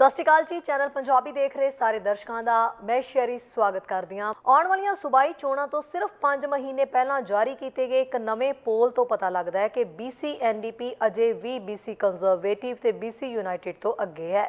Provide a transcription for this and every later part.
ਸਤਿ ਸ਼੍ਰੀ ਅਕਾਲ ਜੀ, ਚੈਨਲ ਪੰਜਾਬੀ ਦੇਖ ਰਹੇ ਸਾਰੇ ਦਰਸ਼ਕਾਂ ਦਾ। ਮੈਂ ਸ਼ੈਰੀ ਸਵਾਗਤ ਕਰਦੀ ਹਾਂ। ਆਉਣ ਵਾਲੀਆਂ ਸੂਬਾਈ ਚੋਣਾਂ ਤੋਂ ਸਿਰਫ 5 ਮਹੀਨੇ ਪਹਿਲਾਂ ਜਾਰੀ ਕੀਤੇ ਗਏ ਇੱਕ ਨਵੇਂ ਪੋਲ ਤੋਂ ਪਤਾ ਲੱਗਦਾ ਹੈ ਕਿ BC NDP ਅਜੇ ਵੀ BC ਕੰਜ਼ਰਵੇਟਿਵ ਤੇ BC ਯੂਨਾਈਟਿਡ ਤੋਂ ਅੱਗੇ ਹੈ।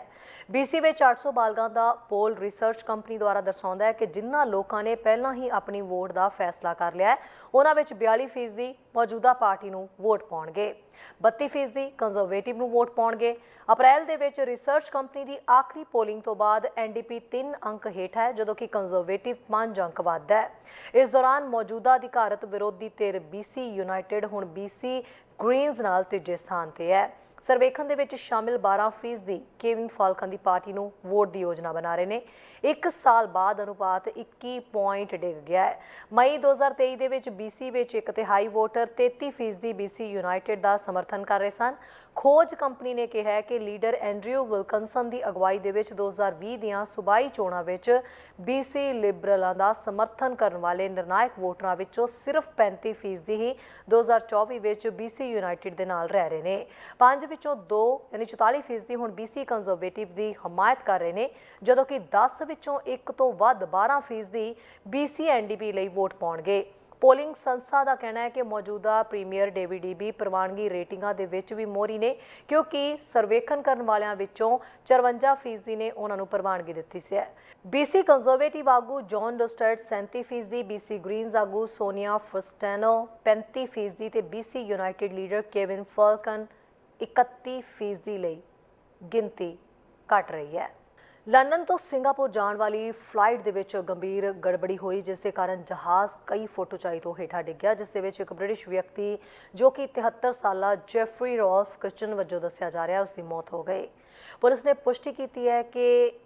BC ਵਿੱਚ 800 ਬਾਲਗਾਂ ਦਾ ਪੋਲ ਰਿਸਰਚ ਕੰਪਨੀ ਦੁਆਰਾ ਦਰਸਾਉਂਦਾ ਹੈ ਕਿ ਜਿਨ੍ਹਾਂ ਲੋਕਾਂ ਨੇ ਪਹਿਲਾਂ ਹੀ ਆਪਣੀ ਵੋਟ ਦਾ ਫੈਸਲਾ ਕਰ ਲਿਆ ਹੈ, ਉਹਨਾਂ ਵਿੱਚ 42% ਮੌਜੂਦਾ ਪਾਰਟੀ ਨੂੰ ਵੋਟ ਪਾਉਣਗੇ। 32% ਕੰਜ਼ਰਵੇਟਿਵ ਨੂੰ ਵੋਟ ਪਾਉਣਗੇ। ਅਪ੍ਰੈਲ ਦੇ ਵਿੱਚ ਰਿਸਰਚ ਕੰਪਨੀ ਦੀ ਆਖਰੀ ਪੋਲਿੰਗ ਤੋਂ ਬਾਅਦ ਐਨਡੀਪੀ 3 ਅੰਕ ਹੇਠ ਹੈ, ਜਦੋਂ ਕਿ ਕੰਜ਼ਰਵੇਟਿਵ 5 ਅੰਕ ਵੱਧਦਾ ਹੈ। ਇਸ ਦੌਰਾਨ ਮੌਜੂਦਾ ਅਧਿਕਾਰਤ ਵਿਰੋਧੀ ਧਿਰ BC ਯੂਨਾਈਟਿਡ ਹੁਣ BC ਗ੍ਰੀਨਜ਼ ਨਾਲ ਤੀਜੇ ਸਥਾਨ ਤੇ ਹੈ। ਸਰਵੇਖਣ ਦੇ ਵਿੱਚ ਸ਼ਾਮਿਲ 12% ਦੀ ਕੇਵਿਨ ਫਾਲਕਨ ਦੀ ਪਾਰਟੀ ਨੂੰ ਵੋਟ ਦੀ ਯੋਜਨਾ ਬਣਾ ਰਹੇ ਨੇ। ਇੱਕ ਸਾਲ ਬਾਅਦ ਅਨੁਪਾਤ 21 ਪੁਆਇੰਟ ਡਿੱਗ ਗਿਆ ਹੈ। ਮਈ 2023 ਦੇ ਵਿੱਚ BC ਵਿੱਚ ਇੱਕ ਤਿਹਾਈ ਵੋਟਰ 33% ਦੀ BC ਯੂਨਾਈਟਿਡ ਦਾ ਸਮਰਥਨ ਕਰ ਰਹੇ ਸਨ। ਖੋਜ ਕੰਪਨੀ ਨੇ ਕਿਹਾ ਹੈ ਕਿ ਲੀਡਰ ਐਂਡਰਿਊ ਵਿਲਕਨਸਨ ਦੀ ਅਗਵਾਈ ਦੇ ਵਿੱਚ 2020 ਦੀਆਂ ਸੂਬਾਈ ਚੋਣਾਂ ਵਿੱਚ BC ਲਿਬਰਲਾਂ ਦਾ ਸਮਰਥਨ ਕਰਨ ਵਾਲੇ ਨਿਰਣਾਇਕ ਵੋਟਰਾਂ ਵਿੱਚੋਂ ਸਿਰਫ 35% ਦੀ ਹੀ 2024 ਵਿੱਚ BC ਯੂਨਾਈਟਿਡ ਦੇ ਨਾਲ ਰਹਿ ਰਹੇ ਨੇ। ਪੰਜ ਵਿੱਚੋਂ 2 ਯਾਨੀ 44% ਦੀ ਹੁਣ BC ਕੰਜ਼ਰਵੇਟਿਵ ਦੀ ਹਮਾਇਤ ਕਰ ਰਹੇ ਨੇ, ਜਦੋਂ ਕਿ 10 ਵਿੱਚੋਂ ਇੱਕ ਤੋਂ ਵੱਧ 12% ਦੀ BC NDP ਲਈ ਵੋਟ ਪਾਉਣਗੇ। ਪੋਲਿੰਗ ਸੰਸਥਾ ਦਾ ਕਹਿਣਾ ਹੈ ਕਿ ਮੌਜੂਦਾ ਪ੍ਰੀਮੀਅਰ ਡੇਵਿਡ ਈਬੀ ਪ੍ਰਵਾਨਗੀ ਰੇਟਿੰਗਾਂ ਦੇ ਵਿੱਚ ਵੀ ਮੋਰੀ ਨੇ, ਕਿਉਂਕਿ ਸਰਵੇਖਣ ਕਰਨ ਵਾਲਿਆਂ ਵਿੱਚੋਂ 54% ਨੇ ਉਹਨਾਂ ਨੂੰ ਪ੍ਰਵਾਨਗੀ ਦਿੱਤੀ ਸੀ। ਹੈ BC ਕੰਜ਼ਰਵੇਟਿਵ ਆਗੂ ਜੌਨ ਡੋਸਟਰਟ 37% ਦੀ BC ਗ੍ਰੀਨਜ਼ ਆਗੂ ਸੋਨੀਆ ਫਸਟੈਨੋ 35% ਦੀ ਤੇ BC united leader Kevin Falcon 31% ਲਈ ਗਿਣਤੀ ਘਟ ਰਹੀ ਹੈ। ਲੰਡਨ ਤੋਂ ਸਿੰਗਾਪੁਰ ਜਾਣ ਵਾਲੀ ਫਲਾਈਟ ਦੇ ਵਿੱਚ ਗੰਭੀਰ ਗੜਬੜੀ ਹੋਈ, ਜਿਸ ਦੇ ਕਾਰਨ ਜਹਾਜ਼ ਕਈ ਫੁੱਟ ਉਚਾਈ ਤੋਂ ਹੇਠਾਂ ਡਿੱਗਿਆ, ਜਿਸ ਦੇ ਵਿੱਚ ਇੱਕ ਬ੍ਰਿਟਿਸ਼ ਵਿਅਕਤੀ ਜੋ ਕਿ 73 ਸਾਲਾ ਜੈਫਰੀ ਰੋਲਫ ਕਿਚਨ ਵਜੋਂ ਦੱਸਿਆ ਜਾ ਰਿਹਾ ਉਸ ਦੀ ਮੌਤ ਹੋ ਗਈ। ਪੁਲਿਸ ਨੇ ਪੁਸ਼ਟੀ ਕੀਤੀ ਹੈ ਕਿ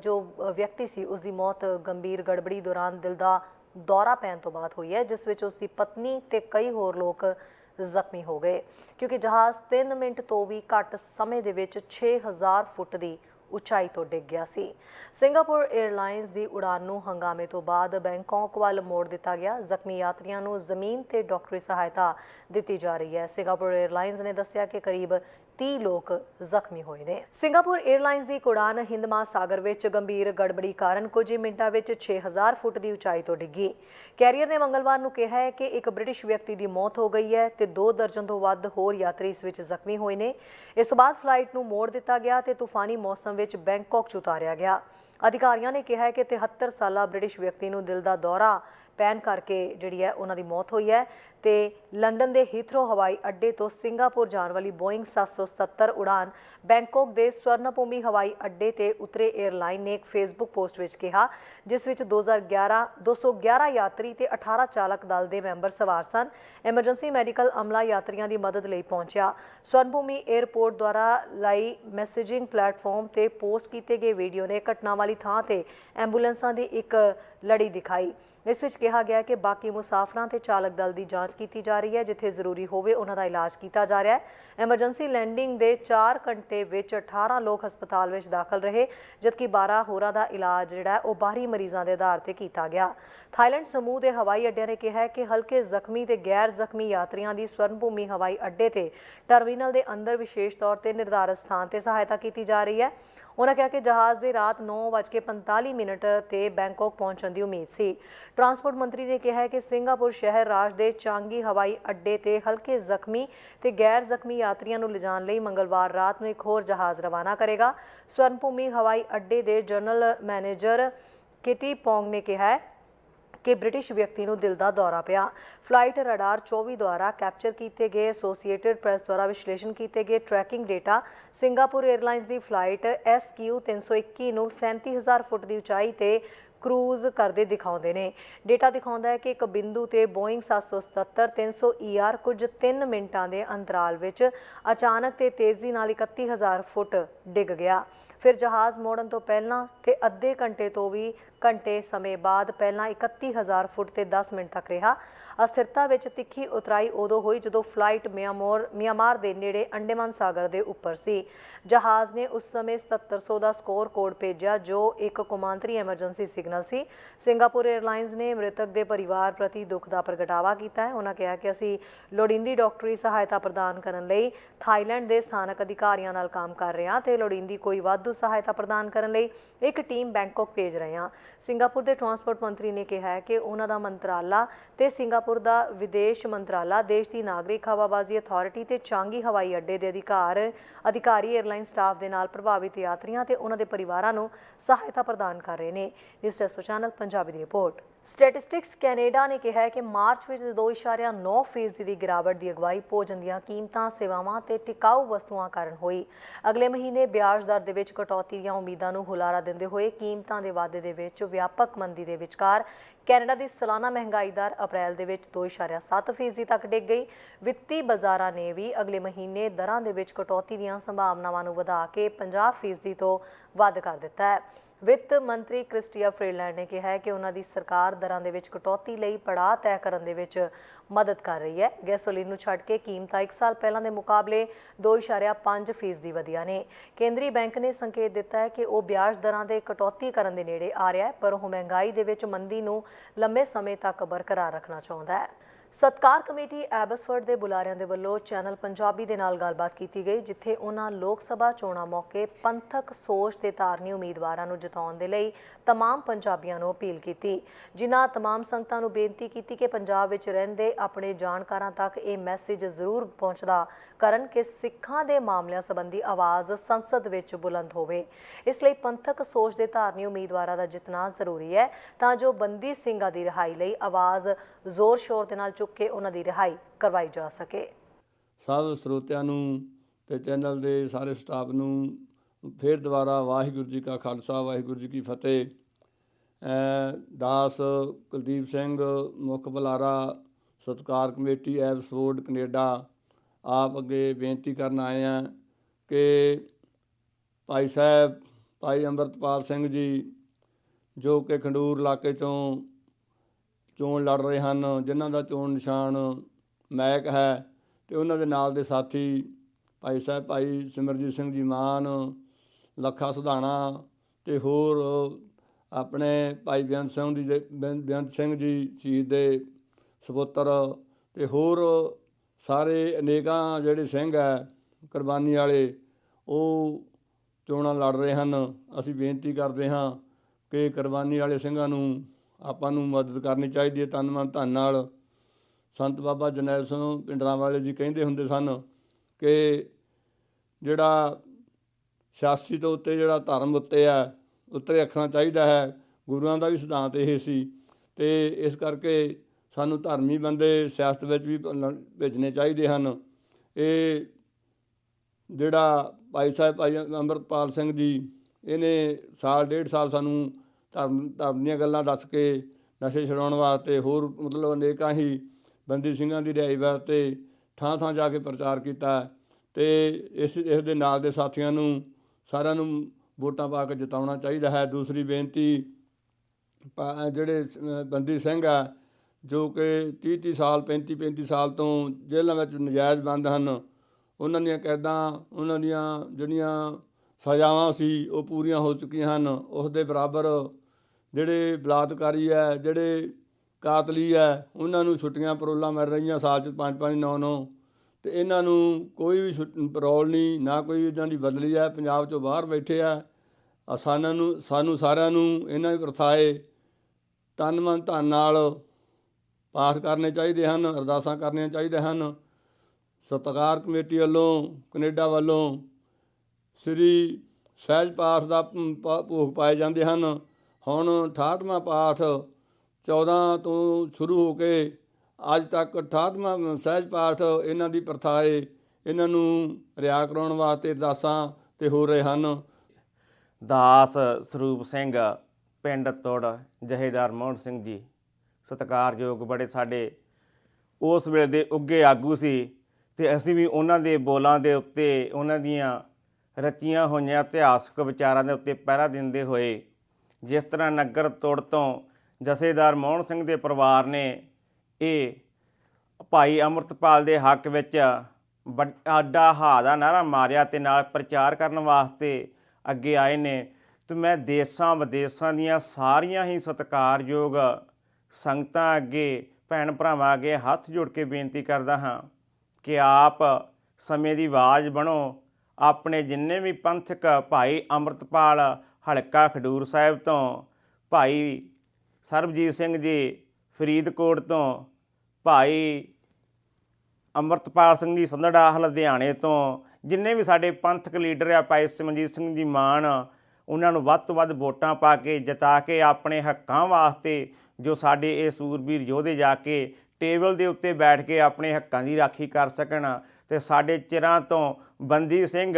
ਜੋ ਵਿਅਕਤੀ ਸੀ ਉਸ ਦੀ ਮੌਤ ਗੰਭੀਰ ਗੜਬੜੀ ਦੌਰਾਨ ਦਿਲ ਦਾ ਦੌਰਾ ਪੈਣ ਤੋਂ ਬਾਅਦ ਹੋਈ ਹੈ, ਜਿਸ ਵਿੱਚ ਉਸ ਦੀ ਪਤਨੀ ਤੇ ਕਈ ਹੋਰ ਲੋਕ ਜ਼ਖਮੀ ਹੋ ਗਏ। ਕਿਉਂਕਿ ਜਹਾਜ਼ 3 ਮਿੰਟ ਤੋਂ ਵੀ ਘੱਟ ਸਮੇਂ ਦੇ ਵਿੱਚ 6000 ਫੁੱਟ ਦੀ ਉਚਾਈ ਤੋਂ ਡਿੱਗ ਗਿਆ ਸੀ। ਸਿੰਗਾਪੁਰ 에ਅਰਲਾਈਨਸ ਦੀ ਉਡਾਨ ਨੂੰ ਹੰਗਾਮੇ ਤੋਂ ਬਾਅਦ ਬੈਂਕਾਕ ਵੱਲ ਮੋੜ ਦਿੱਤਾ ਗਿਆ। ਜ਼ਖਮੀ ਯਾਤਰੀਆਂ ਨੂੰ ਜ਼ਮੀਨ ਤੇ ਡਾਕਟਰੀ ਸਹਾਇਤਾ ਦਿੱਤੀ ਜਾ ਰਹੀ ਹੈ। ਸਿੰਗਾਪੁਰ 에ਅਰਲਾਈਨਸ ਨੇ ਦੱਸਿਆ ਕਿ ਕਰੀਬ 30 ਲੋਕ ਜ਼ਖਮੀ ਹੋਏ ਨੇ। ਸਿੰਗਾਪੁਰ 에ਅਰਲਾਈਨਸ ਦੀ ਉਡਾਨ ਹਿੰਦ ਮਹਾਸਾਗਰ ਵਿੱਚ ਗੰਭੀਰ ਗੜਬੜੀ ਕਾਰਨ ਕੁਝ ਹੀ ਮਿੰਟਾਂ ਵਿੱਚ 6000 ਫੁੱਟ ਦੀ ਉਚਾਈ ਤੋਂ ਡਿੱਗੀ। ਕੈਰੀਅਰ ਨੇ ਮੰਗਲਵਾਰ ਨੂੰ ਕਿਹਾ ਹੈ ਕਿ ਇੱਕ ਬ੍ਰਿਟਿਸ਼ ਵਿਅਕਤੀ ਦੀ ਮੌਤ ਹੋ ਗਈ ਹੈ ਤੇ ਦੋ ਦਰਜਨ ਤੋਂ ਵੱਧ ਹੋਰ ਯਾਤਰੀ ਇਸ ਵਿੱਚ ਜ਼ਖਮੀ ਹੋਏ ਨੇ। ਇਸ ਤੋਂ ਬਾਅਦ ਫਲਾਈਟ ਨੂੰ ਮੋੜ ਦਿੱਤਾ ਗਿਆ ਤੇ ਤੂਫਾਨੀ ਮੌਸਮ ਵਿੱਚ ਬੈਂਕਾਕ 'ਚ ਉਤਾਰਿਆ ਗਿਆ। ਅਧਿਕਾਰੀਆਂ ਨੇ ਕਿਹਾ ਹੈ ਕਿ 73 ਸਾਲਾ ਬ੍ਰਿਟਿਸ਼ ਵਿਅਕਤੀ ਨੂੰ ਦਿਲ ਦਾ ਦੌਰਾ ਪੈਣ ਕਰਕੇ ਜਿਹੜੀ ਹੈ ਉਹਨਾਂ ਦੀ ਮੌਤ ਹੋਈ ਹੈ। ਤੇ ਲੰਡਨ ਦੇ ਹੀਥਰੋ ਹਵਾਈ ਅੱਡੇ ਤੋਂ ਸਿੰਗਾਪੁਰ ਜਾਣ ਵਾਲੀ ਬੋਇੰਗ 777 ਉਡਾਨ ਬੈਂਕਾਕ ਦੇ ਸਵਰਨਭੂਮੀ ਹਵਾਈ ਅੱਡੇ ਤੇ ਉਤਰੇ 에ਅਰਲਾਈਨ ਨੇ ਇੱਕ ਫੇਸਬੁੱਕ ਪੋਸਟ ਵਿੱਚ ਕਿਹਾ, ਜਿਸ ਵਿੱਚ 2011 211 ਯਾਤਰੀ ਤੇ 18 ਚਾਲਕ ਦਲ ਦੇ ਮੈਂਬਰ ਸਵਾਰ ਸਨ। ਐਮਰਜੈਂਸੀ ਮੈਡੀਕਲ ਅਮਲਾ ਯਾਤਰੀਆਂ ਦੀ ਮਦਦ ਲਈ ਪਹੁੰਚਿਆ। ਸਵਰਨਭੂਮੀ 에ਅਰਪੋਰਟ ਦੁਆਰਾ ਲਾਈ ਮੈਸੇਜਿੰਗ ਪਲੇਟਫਾਰਮ ਤੇ ਪੋਸਟ ਕੀਤੇ ਗਏ ਵੀਡੀਓ ਨੇ ਘਟਨਾ ਵਾਲੀ ਥਾਂ ਤੇ ਐਂਬੂਲੈਂਸਾਂ ਦੀ ਇੱਕ ਲੜੀ ਦਿਖਾਈ। ਇਸ ਵਿੱਚ ਕਿਹਾ ਗਿਆ ਕਿ ਬਾਕੀ ਮੁਸਾਫਰਾਂ ਤੇ ਚਾਲਕ ਦਲ ਦੀ ਜਾਂਚ ਕੀਤੀ ਜਾ ਰਹੀ ਹੈ, ਜਿੱਥੇ ਜ਼ਰੂਰੀ ਹੋਵੇ ਉਹਨਾਂ ਦਾ ਇਲਾਜ ਕੀਤਾ ਜਾ ਰਿਹਾ ਹੈ। ਐਮਰਜੈਂਸੀ ਲੈਂਡਿੰਗ ਦੇ 4 ਘੰਟੇ ਵਿੱਚ 18 ਲੋਕ ਹਸਪਤਾਲ ਵਿੱਚ ਦਾਖਲ ਰਹੇ, ਜਦਕਿ 12 ਹੋਰਾਂ ਦਾ ਇਲਾਜ ਜਿਹੜਾ ਉਹ ਬਾਹਰੀ ਮਰੀਜ਼ਾਂ ਦੇ ਆਧਾਰ ਤੇ ਕੀਤਾ ਗਿਆ। ਥਾਈਲੈਂਡ ਸਮੂਹ ਦੇ ਹਵਾਈ ਅੱਡਿਆਂ ਨੇ ਕਿਹਾ ਕਿ ਹਲਕੇ ਜ਼ਖਮੀ ਤੇ ਗੈਰ ਜ਼ਖਮੀ ਯਾਤਰੀਆਂ ਦੀ ਸਵਰਨਭੂਮੀ ਹਵਾਈ ਅੱਡੇ ਤੇ ਟਰਮੀਨਲ ਦੇ ਅੰਦਰ ਵਿਸ਼ੇਸ਼ ਤੌਰ ਤੇ ਨਿਰਧਾਰਤ ਸਥਾਨ ਤੇ ਸਹਾਇਤਾ ਕੀਤੀ ਜਾ ਰਹੀ ਹੈ। ਉਹਨਾਂ ਕਿਹਾ ਕਿ ਜਹਾਜ਼ ਦੇ ਰਾਤ 9:45 ਮਿੰਟ ਤੇ ਬੈਂਕਾਕ ਪਹੁੰਚਣ ਦੀ ਉਮੀਦ ਸੀ। ਟਰਾਂਸਪੋਰਟ ਮੰਤਰੀ ਨੇ ਕਿਹਾ ਕਿ ਸਿੰਗਾਪੁਰ ਸ਼ਹਿਰ ਰਾਜ ਦੇ ਚਾਂਗੀ ਹਵਾਈ ਅੱਡੇ ਤੇ ਹਲਕੇ ਜ਼ਖਮੀ ਤੇ ਗੈਰ ਜ਼ਖਮੀ ਯਾਤਰੀਆਂ ਨੂੰ ਲਿਜਾਣ ਲਈ ਮੰਗਲਵਾਰ ਰਾਤ ਨੂੰ ਇੱਕ ਹੋਰ ਜਹਾਜ਼ ਰਵਾਨਾ ਕਰੇਗਾ। ਸਵਰਨਭੂਮੀ ਹਵਾਈ ਅੱਡੇ ਦੇ ਜਨਰਲ ਮੈਨੇਜਰ ਕਿਟੀ ਪੋਂਗ ਨੇ ਕਿਹਾ ਹੈ ਕਿ ਬ੍ਰਿਟਿਸ਼ ਵਿਅਕਤੀ ਨੂੰ ਦਿਲ ਦਾ ਦੌਰਾ ਪਿਆ। ਫਲਾਈਟ ਰਡਾਰ 24 ਦੁਆਰਾ ਕੈਪਚਰ ਕੀਤੇ ਗਏ, ਐਸੋਸੀਏਟਿਡ ਪ੍ਰੈਸ ਦੁਆਰਾ ਵਿਸ਼ਲੇਸ਼ਣ ਕੀਤੇ ਗਏ ਟਰੈਕਿੰਗ ਡੇਟਾ ਸਿੰਗਾਪੁਰ 에ਅਰਲਾਈਨਸ ਦੀ ਫਲਾਈਟ SQ 321 ਨੂੰ 37000 ਫੁੱਟ ਦੀ ਉਚਾਈ ਤੇ ਕਰੂਜ਼ ਕਰਦੇ ਦਿਖਾਉਂਦੇ ਨੇ। ਡੇਟਾ ਦਿਖਾਉਂਦਾ ਹੈ ਕਿ ਇੱਕ ਬਿੰਦੂ ਤੇ ਬੋਇੰਗ 777 300 ER ਕੁਝ 3 ਮਿੰਟਾਂ ਦੇ ਅੰਤਰਾਲ ਵਿੱਚ ਅਚਾਨਕ ਤੇ ਤੇਜ਼ੀ ਨਾਲ 31000 ਫੁੱਟ ਡਿੱਗ ਗਿਆ। ਫਿਰ ਜਹਾਜ਼ ਮੋੜਨ ਤੋਂ ਪਹਿਲਾਂ ਤੇ ਅੱਧੇ ਘੰਟੇ ਤੋਂ ਵੀ ਘੰਟੇ ਸਮੇਂ ਬਾਅਦ ਪਹਿਲਾਂ 31000 ਫੁੱਟ ਤੇ 10 ਮਿੰਟ ਤੱਕ ਰਿਹਾ। ਅਸਥਿਰਤਾ ਵਿੱਚ ਤਿੱਖੀ ਉਤਰਾਈ ਉਦੋਂ ਹੋਈ ਜਦੋਂ ਫਲਾਈਟ ਮਿਆਂਮਾਰ ਮਿਆਂਮਾਰ ਦੇ ਨੇੜੇ ਅੰਡੇਮਾਨ ਸਾਗਰ ਦੇ ਉੱਪਰ ਸੀ। ਜਹਾਜ਼ ਨੇ ਉਸ ਸਮੇਂ 7700 ਦਾ ਸਕੋਰ ਕੋਡ ਭੇਜਿਆ, ਜੋ ਇੱਕ ਕੌਮਾਂਤਰੀ ਐਮਰਜੈਂਸੀ ਸਿਗਨਲ ਸੀ। ਸਿੰਗਾਪੁਰ 에ਅਰਲਾਈਨਸ ਨੇ ਮ੍ਰਿਤਕ ਦੇ ਪਰਿਵਾਰ ਪ੍ਰਤੀ ਦੁੱਖ ਦਾ ਪ੍ਰਗਟਾਵਾ ਕੀਤਾ ਹੈ। ਉਹਨਾਂ ਕਿਹਾ ਕਿ ਅਸੀਂ ਲੋੜੀਂਦੀ ਡਾਕਟਰੀ ਸਹਾਇਤਾ ਪ੍ਰਦਾਨ ਕਰਨ ਲਈ ਥਾਈਲੈਂਡ ਦੇ ਸਥਾਨਕ ਅਧਿਕਾਰੀਆਂ ਨਾਲ ਕੰਮ ਕਰ ਰਹੇ ਹਾਂ ਤੇ ਲੋੜੀਂਦੀ ਕੋਈ ਵਾਧੂ ਸਹਾਇਤਾ ਪ੍ਰਦਾਨ ਕਰਨ ਲਈ ਇੱਕ ਟੀਮ ਬੈਂਕਾਕ ਭੇਜ ਰਹੇ ਹਾਂ। ਸਿੰਗਾਪੁਰ ਦੇ ਟਰਾਂਸਪੋਰਟ ਮੰਤਰੀ ਨੇ ਕਿਹਾ ਹੈ ਕਿ ਉਹਨਾਂ ਦਾ ਮੰਤਰਾਲਾ ਤੇ ਸਿੰਗਾਪੁਰ ਦਾ ਵਿਦੇਸ਼ ਮੰਤਰਾਲਾ, ਦੇਸ਼ ਦੀ ਨਾਗਰਿਕ ਹਵਾਬਾਜ਼ੀ ਅਥਾਰਟੀ ਤੇ ਚਾਂਗੀ ਹਵਾਈ ਅੱਡੇ ਦੇ ਅਧਿਕਾਰ, ਅਧਿਕਾਰੀ 에ਅਰਲਾਈਨ ਸਟਾਫ ਦੇ ਨਾਲ ਪ੍ਰਭਾਵਿਤ ਯਾਤਰੀਆਂ ਤੇ ਉਹਨਾਂ ਦੇ ਪਰਿਵਾਰਾਂ ਨੂੰ ਸਹਾਇਤਾ ਪ੍ਰਦਾਨ ਕਰ ਰਹੇ ਨੇ। ਨਿਊਜ਼ ਟੈਸਟ ਚੈਨਲ ਪੰਜਾਬੀ ਦੀ ਰਿਪੋਰਟ। ਸਟੈਟਿਸਟਿਕਸ ਕੈਨੇਡਾ ਨੇ ਕਿਹਾ ਹੈ ਕਿ ਮਾਰਚ ਵਿੱਚ 2.9 ਫੀਸਦੀ ਦੀ ਗਿਰਾਵਟ ਦੀ ਅਗਵਾਈ ਭੋਜਨ ਦੀਆਂ ਕੀਮਤਾਂ, ਸੇਵਾਵਾਂ ਤੇ ਟਿਕਾਊ ਵਸਤੂਆਂ ਕਾਰਨ ਹੋਈ। ਅਗਲੇ ਮਹੀਨੇ ਵਿਆਜ ਦਰ ਦੇ ਵਿੱਚ ਕਟੌਤੀ ਦੀਆਂ ਉਮੀਦਾਂ ਨੂੰ ਹੁਲਾਰਾ ਦਿੰਦੇ ਹੋਏ ਕੀਮਤਾਂ ਦੇ ਵਾਧੇ ਦੇ ਵਿੱਚ ਵਿਆਪਕ ਮੰਦੀ ਦੇ ਵਿਚਕਾਰ ਕੈਨੇਡਾ ਦੀ ਸਾਲਾਨਾ ਮਹਿੰਗਾਈ ਦਰ ਅਪ੍ਰੈਲ ਦੇ ਵਿੱਚ 2.7 ਫੀਸਦੀ ਤੱਕ ਡਿੱਗ ਗਈ। ਵਿੱਤੀ ਬਾਜ਼ਾਰਾਂ ਨੇ ਵੀ ਅਗਲੇ ਮਹੀਨੇ ਦਰਾਂ ਦੇ ਵਿੱਚ ਕਟੌਤੀ ਦੀਆਂ ਸੰਭਾਵਨਾਵਾਂ ਨੂੰ ਵਧਾ ਕੇ 50 ਫੀਸਦੀ ਤੋਂ ਵੱਧ ਕਰ ਦਿੱਤਾ ਹੈ। ਵਿੱਤ ਮੰਤਰੀ ਕ੍ਰਿਸਟੀਆ ਫਰੀਲੈਂਡ ਨੇ ਕਿਹਾ ਹੈ ਕਿ ਉਹਨਾਂ ਦੀ ਸਰਕਾਰ ਦਰਾਂ ਦੇ ਵਿੱਚ ਕਟੌਤੀ ਲਈ ਪੜਾਅ ਤੈਅ ਕਰਨ ਦੇ ਵਿੱਚ ਮਦਦ ਕਰ ਰਹੀ ਹੈ। ਗੈਸੋਲੀਨ ਨੂੰ ਛੱਡ ਕੇ ਕੀਮਤਾਂ 1 ਸਾਲ ਪਹਿਲਾਂ ਦੇ ਮੁਕਾਬਲੇ 2.5 ਫੀਸਦੀ ਵਧੀਆਂ ਨੇ। ਕੇਂਦਰੀ ਬੈਂਕ ਨੇ ਸੰਕੇਤ ਦਿੱਤਾ ਹੈ ਕਿ ਉਹ ਵਿਆਜ ਦਰਾਂ ਦੇ ਕਟੌਤੀ ਕਰਨ ਦੇ ਨੇੜੇ ਆ ਰਿਹਾ ਹੈ, ਪਰ ਉਹ ਮਹਿੰਗਾਈ ਦੇ ਵਿੱਚ ਮੰਦੀ ਨੂੰ ਲੰਮੇ ਸਮੇਂ ਤੱਕ ਬਰਕਰਾਰ ਰੱਖਣਾ ਚਾਹੁੰਦਾ ਹੈ। ਸਤਕਾਰ ਕਮੇਟੀ ਐਬਸਫੋਰਡ ਦੇ ਬੁਲਾਰਿਆਂ ਦੇ ਵੱਲੋਂ ਚੈਨਲ ਪੰਜਾਬੀ ਦੇ ਨਾਲ ਗੱਲਬਾਤ ਕੀਤੀ ਗਈ ਜਿੱਥੇ ਉਹਨਾਂ ਲੋਕ ਸਭਾ ਚੋਣਾਂ ਮੌਕੇ ਪੰਥਕ ਸੋਚ ਦੇ ਧਾਰਨੀ ਉਮੀਦਵਾਰਾਂ ਨੂੰ ਜਿਤਾਉਣ ਦੇ ਲਈ तमाम ਪੰਜਾਬੀਆਂ ਨੂੰ ਅਪੀਲ ਕੀਤੀ ਜਿਨ੍ਹਾਂ तमाम ਸੰਗਤਾਂ ਨੂੰ ਬੇਨਤੀ ਕੀਤੀ ਕਿ ਪੰਜਾਬ ਵਿੱਚ ਰਹਿੰਦੇ ਆਪਣੇ ਜਾਣਕਾਰਾਂ ਤੱਕ ਇਹ ਮੈਸੇਜ ਜ਼ਰੂਰ ਪਹੁੰਚਦਾ ਕਰਨ ਕਿ ਸਿੱਖਾਂ ਦੇ ਮਾਮਲਿਆਂ ਸੰਬੰਧੀ ਆਵਾਜ਼ ਸੰਸਦ ਵਿੱਚ ਬੁਲੰਦ ਹੋਵੇ ਇਸ ਲਈ ਪੰਥਕ ਸੋਚ ਦੇ ਧਾਰਨੀ ਉਮੀਦਵਾਰਾਂ ਦਾ ਜਿੱਤਣਾ ਜ਼ਰੂਰੀ ਹੈ ਤਾਂ ਜੋ ਬੰਦੀ ਸਿੰਘਾਂ ਦੀ ਰਿਹਾਈ ਲਈ ਆਵਾਜ਼ ਜ਼ੋਰ ਸ਼ੋਰ ਦੇ ਨਾਲ ਚੁੱਕ ਕੇ ਉਹਨਾਂ ਦੀ ਰਿਹਾਈ ਕਰਵਾਈ ਜਾ ਸਕੇ। ਸਭ ਸਰੋਤਿਆਂ ਨੂੰ ਤੇ ਚੈਨਲ ਦੇ ਸਾਰੇ ਸਟਾਫ ਨੂੰ ਫਿਰ ਦੁਬਾਰਾ ਵਾਹਿਗੁਰੂ ਜੀ ਕਾ ਖਾਲਸਾ, ਵਾਹਿਗੁਰੂ ਜੀ ਕੀ ਫਤਿਹ। ਦਾਸ ਕੁਲਦੀਪ ਸਿੰਘ, ਮੁੱਖ ਬੁਲਾਰਾ, ਸਤਕਾਰ ਕਮੇਟੀ ਐਬਸਫੋਰਡ ਕੈਨੇਡਾ, ਆਪ ਅੱਗੇ ਬੇਨਤੀ ਕਰਨ ਆਏ ਆ ਕਿ ਭਾਈ ਸਾਹਿਬ, ਭਾਈ ਅੰਮ੍ਰਿਤਪਾਲ ਸਿੰਘ ਜੀ, ਜੋ ਕਿ ਖੰਡੂਰ ਇਲਾਕੇ ਚੋਂ ਚੋਣ ਲੜ ਰਹੇ ਹਨ, ਜਿਨ੍ਹਾਂ ਦਾ ਚੋਣ ਨਿਸ਼ਾਨ ਮੈਕ ਹੈ ਤੇ ਉਹਨਾਂ ਦੇ ਨਾਲ ਦੇ ਸਾਥੀ ਭਾਈ ਸਾਹਿਬ, ਭਾਈ ਸਿਮਰਜੀਤ ਸਿੰਘ ਜੀ ਮਾਨ, ਲੱਖਾ ਸੁਧਾਣਾ ਤੇ ਹੋਰ ਆਪਣੇ ਭਾਈ ਬੇਅੰਤ ਸਿੰਘ ਜੀ ਦੇ, ਬੇਅੰਤ ਬੇਅੰਤ ਸਿੰਘ ਜੀ ਸ਼ਹੀਦ ਦੇ ਸਪੁੱਤਰ ਤੇ ਹੋਰ ਸਾਰੇ ਅਨੇਕਾਂ ਜਿਹੜੇ ਸਿੰਘ ਹੈ, ਕੁਰਬਾਨੀ ਵਾਲੇ, ਉਹ ਚੋਣਾਂ ਲੜ ਰਹੇ ਹਨ। ਅਸੀਂ ਬੇਨਤੀ ਕਰਦੇ ਹਾਂ ਕਿ ਕੁਰਬਾਨੀ ਵਾਲੇ ਸਿੰਘਾਂ ਨੂੰ ਆਪਾਂ ਨੂੰ ਮਦਦ ਕਰਨੀ ਚਾਹੀਦੀ ਹੈ ਤਨ ਮਨ ਧਨ ਨਾਲ। ਸੰਤ ਬਾਬਾ ਜਰਨੈਲ ਸਿੰਘ ਪਿੰਡਰਾਂ ਵਾਲੇ ਜੀ ਕਹਿੰਦੇ ਹੁੰਦੇ ਸਨ ਕਿ ਜਿਹੜਾ ਸਿਆਸੀ ਤੋਂ ਉੱਤੇ ਜਿਹੜਾ ਧਰਮ ਉੱਤੇ ਆ ਉੱਤੇ ਰੱਖਣਾ ਚਾਹੀਦਾ ਹੈ, ਗੁਰੂਆਂ ਦਾ ਵੀ ਸਿਧਾਂਤ ਇਹ ਸੀ। ਤੇ ਇਸ ਕਰਕੇ ਸਾਨੂੰ ਧਰਮੀ ਬੰਦੇ ਸਿਆਸਤ ਵਿੱਚ ਵੀ ਲ- ਭੇਜਣੇ ਚਾਹੀਦੇ ਹਨ। ਇਹ ਜਿਹੜਾ ਭਾਈ ਸਾਹਿਬ ਭਾਈ ਅੰਮ੍ਰਿਤਪਾਲ ਸਿੰਘ ਜੀ, ਇਹਨੇ ਸਾਲ, ਡੇਢ ਸਾਲ ਸਾਨੂੰ ਧਰਮ ਧਰਮ ਦੀਆਂ ਗੱਲਾਂ ਦੱਸ ਕੇ ਨਸ਼ੇ ਛਡਾਉਣ ਵਾਸਤੇ ਹੋਰ ਮਤਲਬ ਅਨੇਕਾਂ ਹੀ ਬੰਦੀ ਸਿੰਘਾਂ ਦੀ ਰਿਹਾਈ ਵਾਸਤੇ ਥਾਂ ਥਾਂ ਜਾ ਕੇ ਪ੍ਰਚਾਰ ਕੀਤਾ ਤੇ ਇਸ ਇਸ ਦੇ ਨਾਲ ਦੇ ਸਾਥੀਆਂ ਨੂੰ ਸਾਰਿਆਂ ਨੂੰ ਵੋਟਾਂ ਪਾ ਕੇ ਜਿਤਾਉਣਾ ਚਾਹੀਦਾ ਹੈ। ਦੂਸਰੀ ਬੇਨਤੀ ਪਾ- ਜਿਹੜੇ ਬੰਦੀ ਸਿੰਘ ਆ, ਜੋ ਕਿ 30 30 ਸਾਲ 35 35 ਸਾਲ ਤੋਂ ਜੇਲ੍ਹਾਂ ਵਿੱਚ ਨਜਾਇਜ਼ ਬੰਦ ਹਨ, ਉਹਨਾਂ ਦੀਆਂ ਕੈਦਾਂ, ਉਹਨਾਂ ਦੀਆਂ ਜਿਹੜੀਆਂ ਸਜ਼ਾਵਾਂ ਸੀ, ਉਹ ਪੂਰੀਆਂ ਹੋ ਚੁੱਕੀਆਂ ਹਨ। ਉਸ ਦੇ ਬਰਾਬਰ ਜਿਹੜੇ ਬਲਾਤਕਾਰੀ ਹੈ, ਜਿਹੜੇ ਕਾਤਲੀ ਹੈ, ਉਹਨਾਂ ਨੂੰ ਛੁੱਟੀਆਂ ਪਰੋਲਾਂ ਮਿਲ ਰਹੀਆਂ ਸਾਲ ਚ 5 5 9 9 ਤੇ ਇਹਨਾਂ ਨੂੰ ਕੋਈ ਵੀ ਛੁੱਟ- ਪਰੋਲ ਨਹੀਂ ਨਾ ਕੋਈ ਇਹਨਾਂ ਦੀ ਬਦਲੀ ਹੈ। ਪੰਜਾਬ ਚੋਂ ਬਾਹਰ ਬੈਠੇ ਆ ਅਸਾਨਾਂ ਨੂੰ, ਸਾਨੂੰ ਸਾਰਿਆਂ ਨੂੰ ਇਹਨਾਂ ਦੀ ਪ੍ਰਥਾਏ ਤਨ ਮਨ ਧਨ ਨਾਲ ਪਾਠ ਕਰਨੇ ਚਾਹੀਦੇ ਹਨ, ਅਰਦਾਸਾਂ ਕਰਨੀਆਂ ਚਾਹੀਦੇ ਹਨ। ਸਤਕਾਰ ਕਮੇਟੀ ਵੱਲੋਂ, ਕੈਨੇਡਾ ਵੱਲੋਂ ਸ੍ਰੀ ਸਹਿਜ ਪਾਠ ਦਾ ਭੋਗ ਪਾਏ ਜਾਂਦੇ ਹਨ। ਹੁਣ 68ਵਾਂ ਪਾਠ 14 ਤੋਂ ਸ਼ੁਰੂ ਹੋ ਕੇ ਅੱਜ ਤੱਕ 68ਵਾਂ ਸਹਿਜ ਪਾਠ ਇਹਨਾਂ ਦੀ ਪ੍ਰਥਾ ਏ ਇਹਨਾਂ ਨੂੰ ਰਿਆ ਕਰਾਉਣ ਵਾਸਤੇ ਦਾਸਾਂ ਤੇ ਹੋ ਰਹੇ ਹਨ। ਦਾਸ ਸਰੂਪ ਸਿੰਘ, ਪਿੰਡ ਤੋੜ, ਜਹੇਦਾਰ ਮੋਹਨ ਸਿੰਘ ਜੀ, ਸਤਿਕਾਰਯੋਗ ਬੜੇ ਸਾਡੇ। ਉਸ ਵੇਲੇ ਦੇ ਉੱਗੇ ਆਗੂ ਸੀ ਤੇ ਅਸੀਂ ਵੀ ਉਹਨਾਂ ਦੇ ਬੋਲਾਂ ਦੇ ਉੱਤੇ ਉਹਨਾਂ ਦੀਆਂ ਰਚੀਆਂ ਹੋਈਆਂ ਇਤਿਹਾਸਕ ਵਿਚਾਰਾਂ ਦੇ ਉੱਤੇ ਪਹਿਰਾ ਦਿੰਦੇ ਹੋਏ, ਜਿਸ ਤਰ੍ਹਾਂ ਨਗਰ ਤੋੜ ਤੋਂ ਜਥੇਦਾਰ ਮੋਹਨ ਸਿੰਘ ਦੇ ਪਰਿਵਾਰ ਨੇ ਇਹ ਭਾਈ ਅਮਰਤਪਾਲ ਦੇ ਹੱਕ ਵਿੱਚ ਆਡਾ ਹਾ ਦਾ ਨਾਰਾ ਮਾਰਿਆ ਤੇ ਨਾਲ ਪ੍ਰਚਾਰ ਕਰਨ ਵਾਸਤੇ ਅੱਗੇ ਆਏ ਨੇ। ਤੇ ਮੈਂ ਦੇਸਾਂ ਵਿਦੇਸਾਂ ਦੀਆਂ ਸਾਰੀਆਂ ਹੀ ਸਤਿਕਾਰਯੋਗ ਸੰਗਤਾਂ ਅੱਗੇ, ਭੈਣ ਭਰਾਵਾਂ ਅੱਗੇ ਹੱਥ ਜੋੜ ਕੇ ਬੇਨਤੀ ਕਰਦਾ ਹਾਂ ਕਿ ਆਪ ਸਮੇਂ ਦੀ ਆਵਾਜ਼ ਬਣੋ ਆਪਣੇ ਜਿੰਨੇ ਵੀ ਪੰਥਕ ਭਾਈ ਅੰਮ੍ਰਿਤਪਾਲ ਹਲਕਾ ਖਡੂਰ ਸਾਹਿਬ ਤੋਂ, ਭਾਈ ਸਰਬਜੀਤ ਸਿੰਘ ਜੀ ਫਰੀਦਕੋਟ ਤੋਂ, ਭਾਈ ਅੰਮ੍ਰਿਤਪਾਲ ਸਿੰਘ ਜੀ ਸੰਧੜਾ, ਲੁਧਿਆਣੇ ਤੋਂ, ਜਿੰਨੇ ਵੀ ਸਾਡੇ ਪੰਥਕ ਲੀਡਰ ਆ, ਭਾਈ ਸਿਮਰਜੀਤ ਸਿੰਘ ਜੀ ਮਾਨ, ਉਹਨਾਂ ਨੂੰ ਵੱਧ ਤੋਂ ਵੱਧ ਵੋਟਾਂ ਪਾ ਕੇ, ਜਿਤਾ ਕੇ ਆਪਣੇ ਹੱਕਾਂ ਵਾਸਤੇ ਜੋ ਸਾਡੇ ਇਹ ਸੂਰਬੀਰ ਯੋਧੇ ਜਾ ਕੇ ਟੇਬਲ ਦੇ ਉੱਤੇ ਬੈਠ ਕੇ ਆਪਣੇ ਹੱਕਾਂ ਦੀ ਰਾਖੀ ਕਰ ਸਕਣ। ਤੇ ਸਾਡੇ ਚਿਰਾਂ ਤੋਂ ਬੰਦੀ ਸਿੰਘ